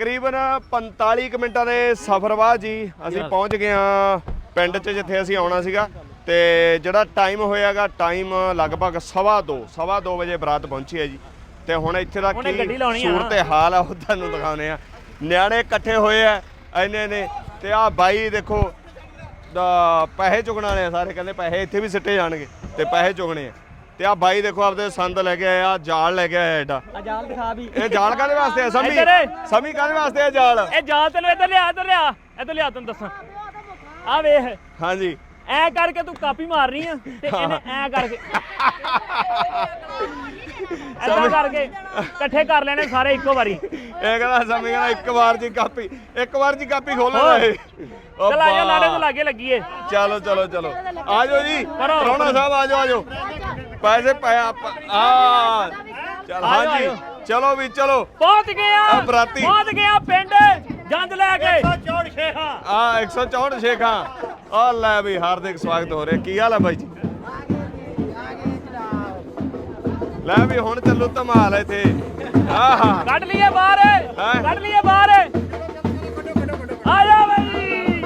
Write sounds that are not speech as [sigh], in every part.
ਤਕਰੀਬਨ 45 ਕੁ ਮਿੰਟਾਂ ਦੇ ਸਫ਼ਰ ਬਾਅਦ ਜੀ ਅਸੀਂ ਪਹੁੰਚ ਗਏ ਹਾਂ ਪਿੰਡ 'ਚ ਜਿੱਥੇ ਅਸੀਂ ਆਉਣਾ ਸੀਗਾ ਤੇ ਜਿਹੜਾ ਟਾਈਮ ਹੋਇਆਗਾ ਟਾਈਮ ਲਗਭਗ ਸਵਾ ਦੋ ਸਵਾ ਦੋ ਵਜੇ ਬਰਾਤ ਪਹੁੰਚੀ ਹੈ ਜੀ। ਤੇ ਹੁਣ ਇੱਥੇ ਦਾ ਕੀ ਆ। ਸੂਰਤ ਹਾਲ ਆ ਉਹ ਤੁਹਾਨੂੰ ਦਿਖਾਉਨੇ ਆ ਨਿਆਣੇ ਇਕੱਠੇ ਹੋਏ ਆ ਇੰਨੇ ਨੇ ਤੇ ਆ ਬਾਈ ਦੇਖੋ ਦਾ ਪੈਸੇ ਚੁਗਣ ਵਾਲੇ ਆ ਸਾਰੇ ਕਹਿੰਦੇ ਪੈਸੇ ਇੱਥੇ ਵੀ ਸਿੱਟੇ ਜਾਣਗੇ ਤੇ ਪੈਸੇ ਚੁਗਣੇ ਆ। ਤੇ ਆ ਬਾਈ ਦੇਖੋ ਆਪਦੇ ਸੰਦ ਲੈ ਕੇ ਆਇਆ ਜਾਲ ਲੈ ਕੇ ਆਇਆ ਏਡਾ ਅਜਾਲ ਦਿਖਾ ਵੀ। ਇਹ ਜਾਲ ਕਾਹਦੇ ਵਾਸਤੇ ਆ? ਸਮੀ ਇੱਧਰ। ਸਮੀ ਕਾਹਦੇ ਵਾਸਤੇ ਆ ਜਾਲ? ਇਹ ਜਾ ਤੈਨੂੰ ਇੱਧਰ ਲਿਆ ਇੱਧਰ ਲਿਆ। ਇੱਧਰ ਲਿਆ ਤੈਨੂੰ ਦੱਸਾਂ। ਆ ਵੇਖ। ਹਾਂਜੀ। ਐ ਕਰਕੇ ਤੂੰ ਕਾਪੀ ਮਾਰਨੀ ਆ ਤੇ ਇਹਨੇ ਐ ਕਰਕੇ [laughs] ਐਦਾਂ ਕਰਕੇ ਇਕੱਠੇ ਕਰ ਲੈਣੇ ਸਾਰੇ ਇੱਕੋ ਵਾਰੀ। ਇਹ ਕਹਿੰਦਾ ਸਮੀ ਕਹਿੰਦਾ ਇੱਕ ਵਾਰ ਜੀ ਕਾਪੀ ਇੱਕ ਵਾਰ ਜੀ ਕਾਪੀ ਖੋਲ ਲੈਣਾ ਇਹ ਚਲ ਆ ਜਾ ਲਾੜੇ। ਤੋਂ ਲਾਗੇ ਲੱਗੀਏ ਚਲੋ ਚਲੋ ਚਲੋ। ਆ ਜਾਓ ਜੀ। ਕਰੋ। ਰੌਣਾ ਸਾਹਿਬ ਆ ਜਾਓ ਆ ਜਾਓ। ਪੈਸੇ ਪਾਇਆ ਆ ਚਲ ਆ। ਜਾਓ, ਹਾਂਜੀ। ਚਲੋ ਵੀ ਚਲੋ। ਪਹੁੰਚ ਗਿਆ ਆ। ਬਰਾਤੀ। ਪਹੁੰਚ ਗਿਆ ਪਿੰਡ। ਜੰਜ ਲੈ ਕੇ। ਆ 164 ਸ਼ੇਖਾਂ। ਆ ਲੈ ਵੀ ਹਾਰਦਿਕ ਸਵਾਗਤ ਹੋ ਰਿਹਾ। ਕੀ ਹਾਲ ਹੈ ਬਾਈ ਜੀ? ਲੈ ਵੀ ਹੁਣ ਚੱਲੂ ਧਮਾਲ ਇੱਥੇ। ਆਹਾ। ਕੱਢ ਲਈਏ ਬਾਹਰ? ਕੱਢ ਲਈਏ ਬਾਹਰ। ਆ ਜਾ ਬਈ।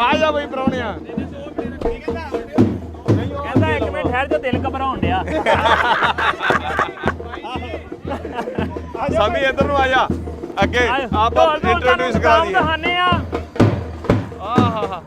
ਆ ਜਾ ਬਈ ਪਰੌਣਿਆ ਸ਼ਹਿਰ ਚ ਦਿਲ ਘਬਰਾਉਣ ਡਿਆ। ਸਾਮੀ ਇੱਧਰ ਨੂੰ ਆ ਜਾ। ਅੱਗੇ ਆਪਾਂ ਇੰਟਰੋਡਿਊਸ ਕਰਾ ਦਈਏ। ਆਹਾ ਹਾ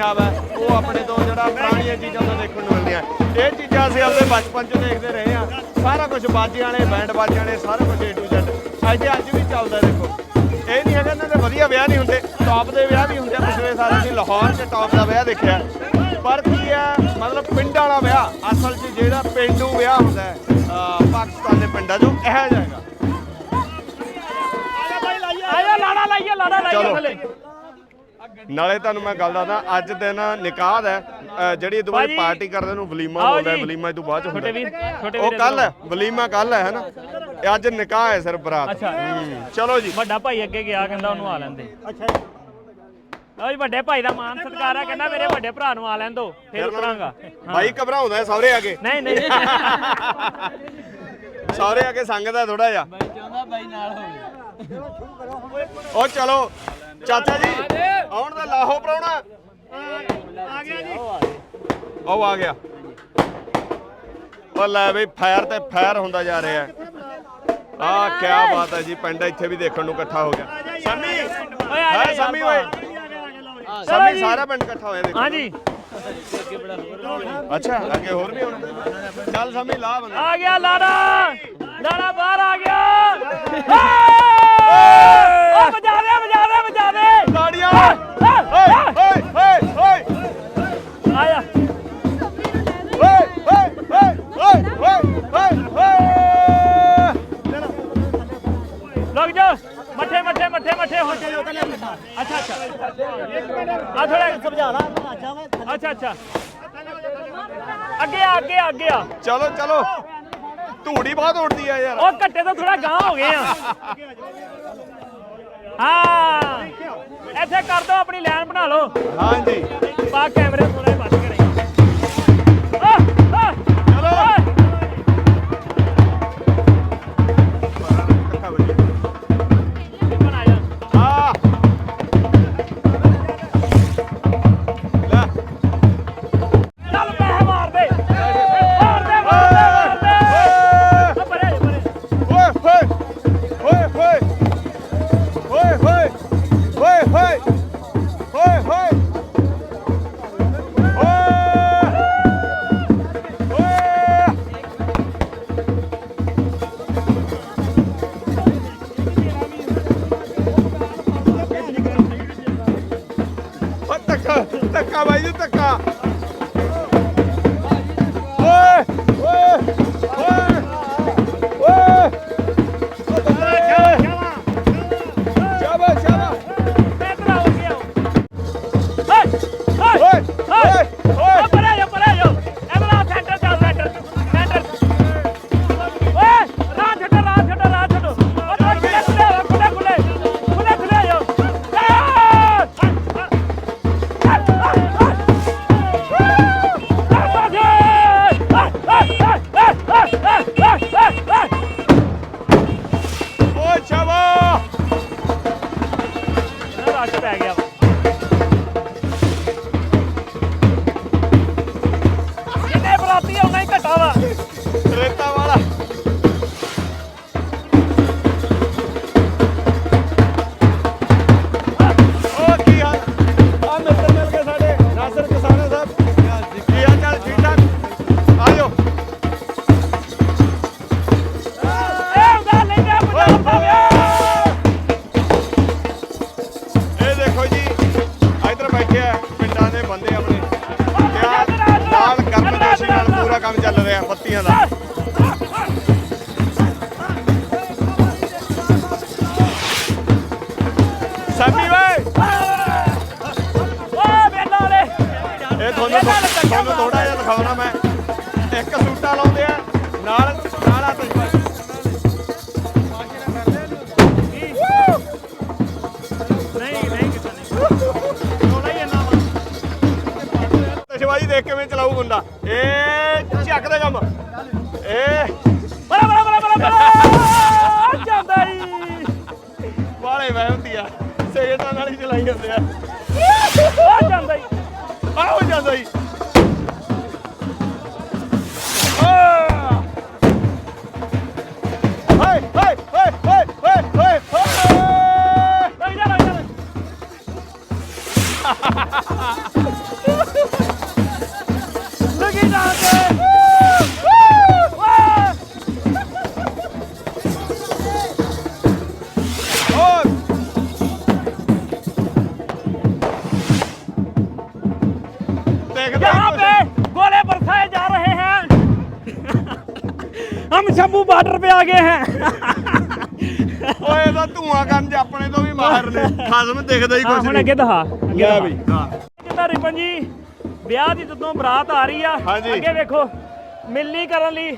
ਪੰਜਾਬ ਹੈ ਉਹ ਆਪਣੇ ਤੋਂ ਜਿਹੜਾ ਪੁਰਾਣੀਆਂ ਚੀਜ਼ਾਂ ਤੋਂ ਦੇਖਣ ਨੂੰ ਮਿਲਦੀਆਂ। ਇਹ ਚੀਜ਼ਾਂ ਅਸੀਂ ਆਪਣੇ ਬਚਪਨ 'ਚ ਦੇਖਦੇ ਰਹੇ ਆ ਸਾਰਾ ਕੁਝ ਬਾਜਿਆਂ ਵਾਲੇ ਬੈਂਡ ਬਾਜਿਆਂ ਵਾਲੇ ਸਾਰਾ ਕੁਝ ਏ ਟੂ ਜ਼ੈਡ ਅੱਜ ਅੱਜ ਵੀ ਚੱਲਦਾ ਦੇਖੋ। ਇਹ ਨਹੀਂ ਹੈਗਾ ਇਹਨਾਂ ਦੇ ਵਧੀਆ ਵਿਆਹ ਨਹੀਂ ਹੁੰਦੇ ਟੌਪ ਦੇ ਵਿਆਹ ਵੀ ਹੁੰਦੇ। ਪਿਛਲੇ ਸਾਲ ਅਸੀਂ ਲਾਹੌਰ 'ਚ ਟੌਪ ਦਾ ਵਿਆਹ ਦੇਖਿਆ। ਪਰ ਕੀ ਹੈ ਮਤਲਬ ਪਿੰਡਾਂ ਵਾਲਾ ਵਿਆਹ ਅਸਲ 'ਚ ਜਿਹੜਾ ਪਿੰਡੂ ਵਿਆਹ ਹੁੰਦਾ ਹੈ ਪਾਕਿਸਤਾਨ ਦੇ ਪਿੰਡਾਂ 'ਚੋਂ ਇਹ ਜਾਏਗਾ ਆ ਜਾ ਲਾੜਾ ਲਾਈਏ ਲਾੜਾ ਲਾਈਏ ਚਲੋ। ਨਾਲੇ ਤੁਹਾਨੂੰ ਮੈਂ ਗੱਲ ਦੱਸਦਾ ਅੱਜ ਦਿਨ ਨਿਕਾਹ ਹੈ। ਜਿਹੜੀ ਇਹ ਤੋਂ ਬਾਅਦ ਭਾਜੀ। ਪਾਰਟੀ ਕਰਦੇ ਨੂੰ ਵਲੀਮਾ ਆਓ ਹੈ, ਜੀ। ਵਲੀਮਾ ਇਹ ਤੋਂ ਬਾਅਦ ਚ ਹੁੰਦਾ। ਛੋਟੇ ਵੀਰ ਹੈ। ਛੋਟੇ ਉਹ ਵੀਰ ਕੱਲ ਹੈ ਵਲੀਮਾ ਕੱਲ ਹੈ ਹਨਾ ਇਹ ਅੱਜ ਨਿਕਾਹ ਹੈ ਸਿਰਫ ਬਰਾਤ ਅੱਛਾ। ਹੂੰ, ਚਲੋ ਜੀ। ਵੱਡਾ ਭਾਈ ਅੱਗੇ ਗਿਆ ਕਹਿੰਦਾ ਉਹਨੂੰ ਆ ਲੈਂਦੇ ਅੱਛਾ ਓਏ ਵੱਡੇ ਭਾਈ ਦਾ ਮਾਨ ਸਤਿਕਾਰ ਆ ਕਹਿੰਦਾ ਮੇਰੇ ਵੱਡੇ ਭਰਾ ਨੂੰ ਆ ਲੈਣ ਦੋ ਫਿਰ ਉਤਰਾਂਗਾ। ਬਾਈ ਘਬਰਾਉਂਦਾ ਹੈ ਸਹੁਰੇ ਆ ਕੇ ਨਹੀਂ ਨਹੀਂ। [laughs] ਸਹੁਰੇ ਆ ਕੇ ਸੰਗਦਾ ਥੋੜਾ ਜਿਹਾ। ਚਾਹੁੰਦਾ ਬਾਈ ਨਾਲ ਹੋਵੇ। ਉਹ ਚਲੋ ਚਾਚਾ ਜੀ ਆਉਣ ਦਾ ਲਾਹੋ ਪਰਾਉਣਾ ਆ ਗਿਆ ਜੀ। ਉਹ ਆ ਗਿਆ। ਉਹ ਲੈ ਬਈ ਫਾਇਰ ਤੇ ਫਾਇਰ ਹੁੰਦਾ ਜਾ ਰਿਹਾ। ਆ ਕੀ ਬਾਤ ਹੈ ਜੀ ਪਿੰਡ ਇੱਥੇ ਵੀ ਦੇਖਣ ਨੂੰ ਇਕੱਠਾ ਹੋ ਗਿਆ। ਸੰਮੀ। ਓਏ ਆ ਜਾ ਸੰਮੀ ਓਏ? ਸੰਮੀ। ਸਾਰਾ ਪਿੰਡ ਇਕੱਠਾ ਹੋਇਆ ਦੇਖੋ। ਹਾਂਜੀ। ਅੱਛਾ ਅੱਗੇ ਹੋਰ ਵੀ ਹੋਣਾ ਚੱਲ ਸੰਮੀ ਲਾ ਬੰਦਾ। ਆ ਗਿਆ ਲਾੜਾ। ਅੱਛਾ। ਅੱਗੇ ਆ ਅੱਗੇ ਆ ਅੱਗੇ ਆ। ਚਲੋ ਚਲੋ। ਧੂੜੀ ਬਹੁਤ ਉੜਦੀ ਆ ਯਾਰ। ਉਹ ਘੱਟੇ ਤੋਂ ਥੋੜਾ ਗਾਂ ਹੋ ਗਏ ਆ। ਹਾਂ। ਇੱਥੇ ਕਰ ਦੋ ਆਪਣੀ ਲਾਈਨ ਬਣਾ ਲਓ। ਹਾਂਜੀ। ਪਾ ਕੈਮਰੇ ਥੋੜਾ ਆ ਪਿੰਡਾਂ ਦੇ ਬੰਦੇ ਆਪਣੇ। ਤੇ ਆ ਨਾਲ ਕਰਮਜੋਸ਼ੀ ਨਾਲ ਪੂਰਾ ਕੰਮ ਚੱਲ ਰਿਹਾ, ਬੱਤੀਆਂ ਦਾ। ਸਾਬੀ ਓਏ! ਓ ਬੇਲਾ ਵਾਲੇ ਇਹ ਤੁਹਾਨੂੰ ਤੁਹਾਨੂੰ ਥੋੜਾ ਜਿਹਾ ਦਿਖਾਉਣਾ ਮੈਂ। ਇੱਕ ਸੂਟਾ ਲਾਉਂਦੇ ਆ, ਨਾਲ ਨਾਲ ਆ ਕਿਵੇਂ ਚਲਾਊ ਮੁੰਡਾ ਖਸਮ ਦਿਖਦਾ ਹੀ ਕੁਛ ਹੁਣ ਨਹੀਂ। ਅੱਗੇ ਦਿਖਾ ਅੱਗੇ ਲੈ ਦਿਖਾ। ਬਈ ਹਾਂ। ਜਿੱਦਾਂ ਰਿਪਨ ਜੀ ਵਿਆਹ ਦੀ ਜਦੋਂ ਬਰਾਤ ਆ ਰਹੀ ਆ ਹਾਂਜੀ। ਅੱਗੇ ਵੇਖੋ ਮਿਲਣੀ ਕਰਨ ਲਈ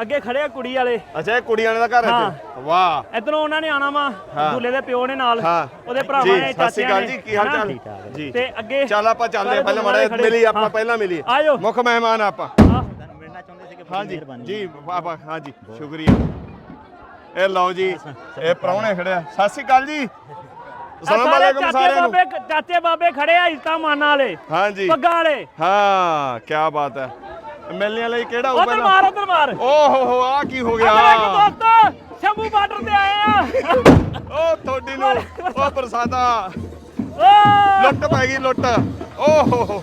ਅੱਗੇ ਖੜੇ ਆ ਕੁੜੀ ਵਾਲੇ। ਅੱਛਾ ਇਹ ਕੁੜੀਆਂ ਦਾ ਘਰ ਹਾਂ। ਇੱਥੇ? ਵਾਹ। ਇਧਰੋਂ ਉਹਨਾਂ ਨੇ ਆਣਾ ਵਾ ਹਾਂ। ਦੂਲੇ ਦੇ ਪਿਓ ਨੇ ਨਾਲ। ਹਾਂ। ਉਹਦੇ ਭਰਾਵਾਂ ਜੀ, ਨੇ ਸਤਿ ਸ਼੍ਰੀ ਚਾਚਿਆਂ ਅਕਾਲ ਨੇ ਜੀ ਕੀ ਹਾਲ? ਚਾਲ? ਜੀ। ਤੇ ਅੱਗੇ ਚੱਲ ਆਪਾਂ ਚੱਲਦੇ ਸਾਰੇ ਹਾਂ ਪਹਿਲਾਂ ਮਾੜਾ ਖੜੇ। ਮਿਲੀ ਆਪਾਂ ਹਾਂ। ਪਹਿਲਾਂ ਮਿਲੀ ਆਜੋ ਮੁੱਖ ਮਹਿਮਾਨ ਆਪਾਂ। ਆਹ, ਮਿਲਣਾ ਚਾਹੁੰਦੇ ਹਾਂਜੀ ਜੀ ਵਾਹ ਵਾਹ ਹਾਂਜੀ ਸ਼ੁਕਰੀਆ। ਇਹ ਲਓ ਜੀ ਇਹ ਪ੍ਰਾਹੁਣੇ ਖੜਿਆ ਸਤਿ ਸ਼੍ਰੀ ਅਕਾਲ ਜੀ। ਆਹ ਸਲਾਮ ਸਾਰੇ ਚਾਚੇ ਸਾਰਿਆਂ ਨੂੰ। ਬਾਬੇ ਚਾਚੇ ਬਾਬੇ ਖੜੇ ਆ ਇਸਤਾ ਮਾਨਾ ਵਾਲੇ ਹਾਂਜੀ। ਪੱਗਾਂ ਵਾਲੇ। ਹਾਂ ਕੀ ਬਾਤ ਹੈ। ਮਿਲਣੇ ਲਈ ਕਿਹੜਾ ਉਧਰ ਪਹਿਲਾਂ? ਮਾਰ ਉਧਰ ਮਾਰ। ਓ ਹੋ ਹੋ ਆ ਕੀ ਹੋ ਅਗਰ ਇੱਕ ਗਿਆ ਦੋਸਤ ਸ਼ੰਭੂ ਬਾਰਡਰ ਤੇ ਆਏ ਆ ਓ ਤੁਹਾਡੀ ਨੂੰ। ਓ ਪ੍ਰਸਾਦਾ। ਓ। ਲੁੱਟ ਪੈ ਗਈ ਲੁੱਟ। ਓ ਹੋ।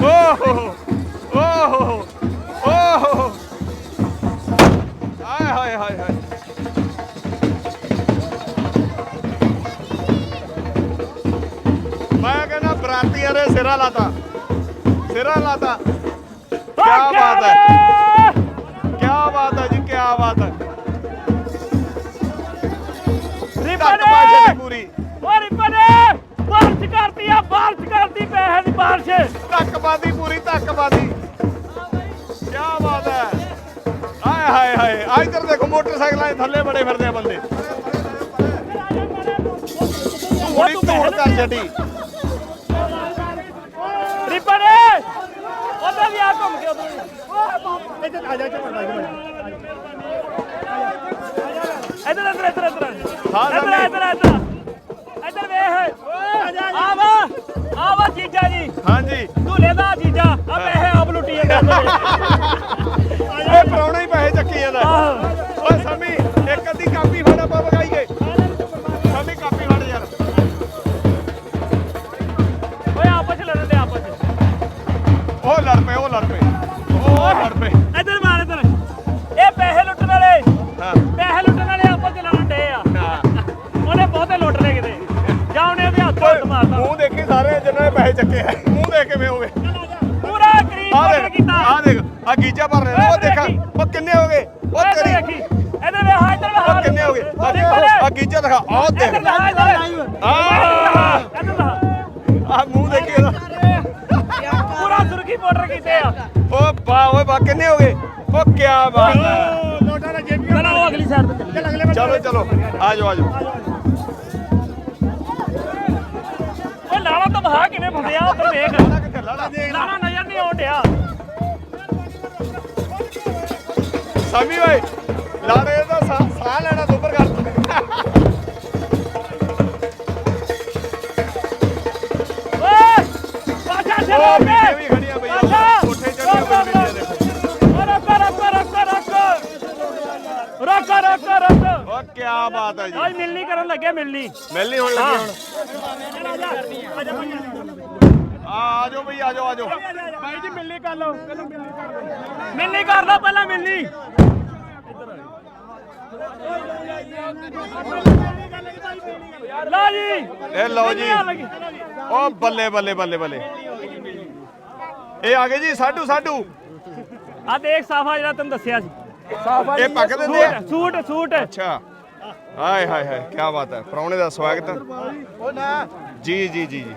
ਹੋ ਓ ਹੋ। ਹੋ ਓ ਹੋ। ਹੋ ਓ ਹੋ ਹੋ। ਆਏ ਹਾਏ ਹਾਏ ਹਾਏ। ਬਰਾਤੀਆਂ ਦੇ ਸਿਰਾ ਲਾਤਾ। ਸਿਰਾ ਲਾਤਾ। ਕੀ ਬਾਤ ਹੈ। ਕੀ ਬਾਤ ਹੈ ਜੀ ਕੀ ਬਾਤ ਹੈ। ਧੱਕ ਪਾਸ਼ੇ ਦੀ ਪੂਰੀ। ਓ ਰਿਪਨੇ! ਬਾਰਿਸ਼ ਕਰਦੀ ਆ ਬਾਰਿਸ਼ ਕਰਦੀ ਪੈਸੇ ਦੀ ਬਾਰਿਸ਼। ਧੱਕ ਬਾਦੀ ਪੂਰੀ ਧੱਕ ਬਾਦੀ ਕੀ ਬਾਤ ਹੈ। ਹਾਏ ਹਾਏ ਹਾਏ ਆ ਇੱਧਰ ਦੇਖੋ ਮੋਟਰਸਾਈਕਲਾਂ ਦੇ ਥੱਲੇ ਬੜੇ ਫਿਰਦੇ ਆ ਬੰਦੇ। ਥੋੜੀ ਧੂੜ ਕਰ ਛੱਡੀ। ਘੁੰਮ ਕੇ ਉਧਰ। ਇੱਧਰ ਆ ਜਾ ਇੱਧਰ ਇੱਧਰ ਇੱਧਰ ਇੱਧਰ। ਹਾਂ, ਇੱਧਰ ਸਾਮੀ। ਇੱਧਰ ਇੱਧਰ। ਇੱਧਰ ਵੇਖ। ਆ ਵਾ ਆ ਵਾ ਜੀਜਾ ਜੀ। ਹਾਂਜੀ ਝੂਲੇ ਦਾ ਜੀਜਾ। ਆ ਪੈਸੇ ਆਪ ਲੁੱਟੀ ਜਾਂਦੇ। [laughs] ਇਹ ਪਰੌਣਾ ਹੀ ਪੈਸੇ ਚੱਕੀ ਜਾਂਦਾ। ਓਏ ਸਮੀ ਇੱਕ ਅੱਧੀ ਕਾਪੀ ਗੀਜਾ ਦਿਖਾ। ਆ। ਦੇਖ ਦਿਖਾ, ਦਿਖਾ। ਮੂੰਹ ਦੇਖੀ ਇਹਦਾ। ਪੂਰਾ ਸੁਰਖੀ ਬਾਰਡਰ ਕੀਤੇ ਆ। ਉਹ ਬਾ ਓਏ ਬਾ ਕਿੰਨੇ ਹੋ ਗਏ? ਉਹ ਕੀ ਬਾਤ ਹੈ। ਚਲੋ ਉਹ ਅਗਲੀ ਸਾਈਡ ਤੇ ਚੱਲੀਏ। ਚਲੋ ਚਲੋ ਆ ਜਾਓ ਆ ਜਾਓ ਓਏ ਲਾਲਾ ਤਾਂ ਬਹਾ ਕਿਵੇਂ ਫਸਿਆ ਉੱਧਰ ਵੇਖ ਕਿੱਥੇ ਲਾਲਾ? ਨਜ਼ਰ ਨਹੀਂ ਆਉਣ ਡਿਆ। ਸਮੀ ਓਏ ਲਾੜੇ ਦਾ ਸਾਹ ਲੈਣਾ ਦੁੱਬਰ ਕਰ। ਬਾਤ ਹੈ ਜੀ। ਅੱਜ ਮਿਲਣੀ ਕਰਨ ਲੱਗੇ ਮਿਲਣੀ। ਮਿਲਣੀ ਹੋਣ ਲੱਗੀ ਹੁਣ। ਆ ਜਾਓ ਬਈ ਆ ਜਾਓ ਆ ਜਾਓ। ਭਾਈ ਜੀ ਮਿਲਣੀ ਕਰ ਲਓ। ਮਿਲਣੀ ਕਰ ਲਓ ਪਹਿਲਾਂ ਮਿਲਣੀ। ਲਾ ਜੀ। ਇਹ ਲਓ ਜੀ। ਉਹ ਬੱਲੇ ਬੱਲੇ ਬੱਲੇ ਬੱਲੇ। ਇਹ ਆ ਗਏ ਜੀ ਸਾਡੂ ਸਾਡੂ। ਆ ਦੇਖ ਸਾਫਾ ਜਿਹੜਾ ਤੈਨੂੰ ਦੱਸਿਆ ਸੀ। ਇਹ ਪੱਕ ਦਿੰਦੇ ਆ? Suit suit suit. ਅੱਛਾ। ਹਾਏ ਹਾਏ ਹਾਏ ਕੀ ਬਾਤ ਹੈ। ਪ੍ਰਾਹੁਣੇ ਦਾ ਸਵਾਗਤ ਨਾ ਜੀ ਜੀ ਜੀ ਜੀ।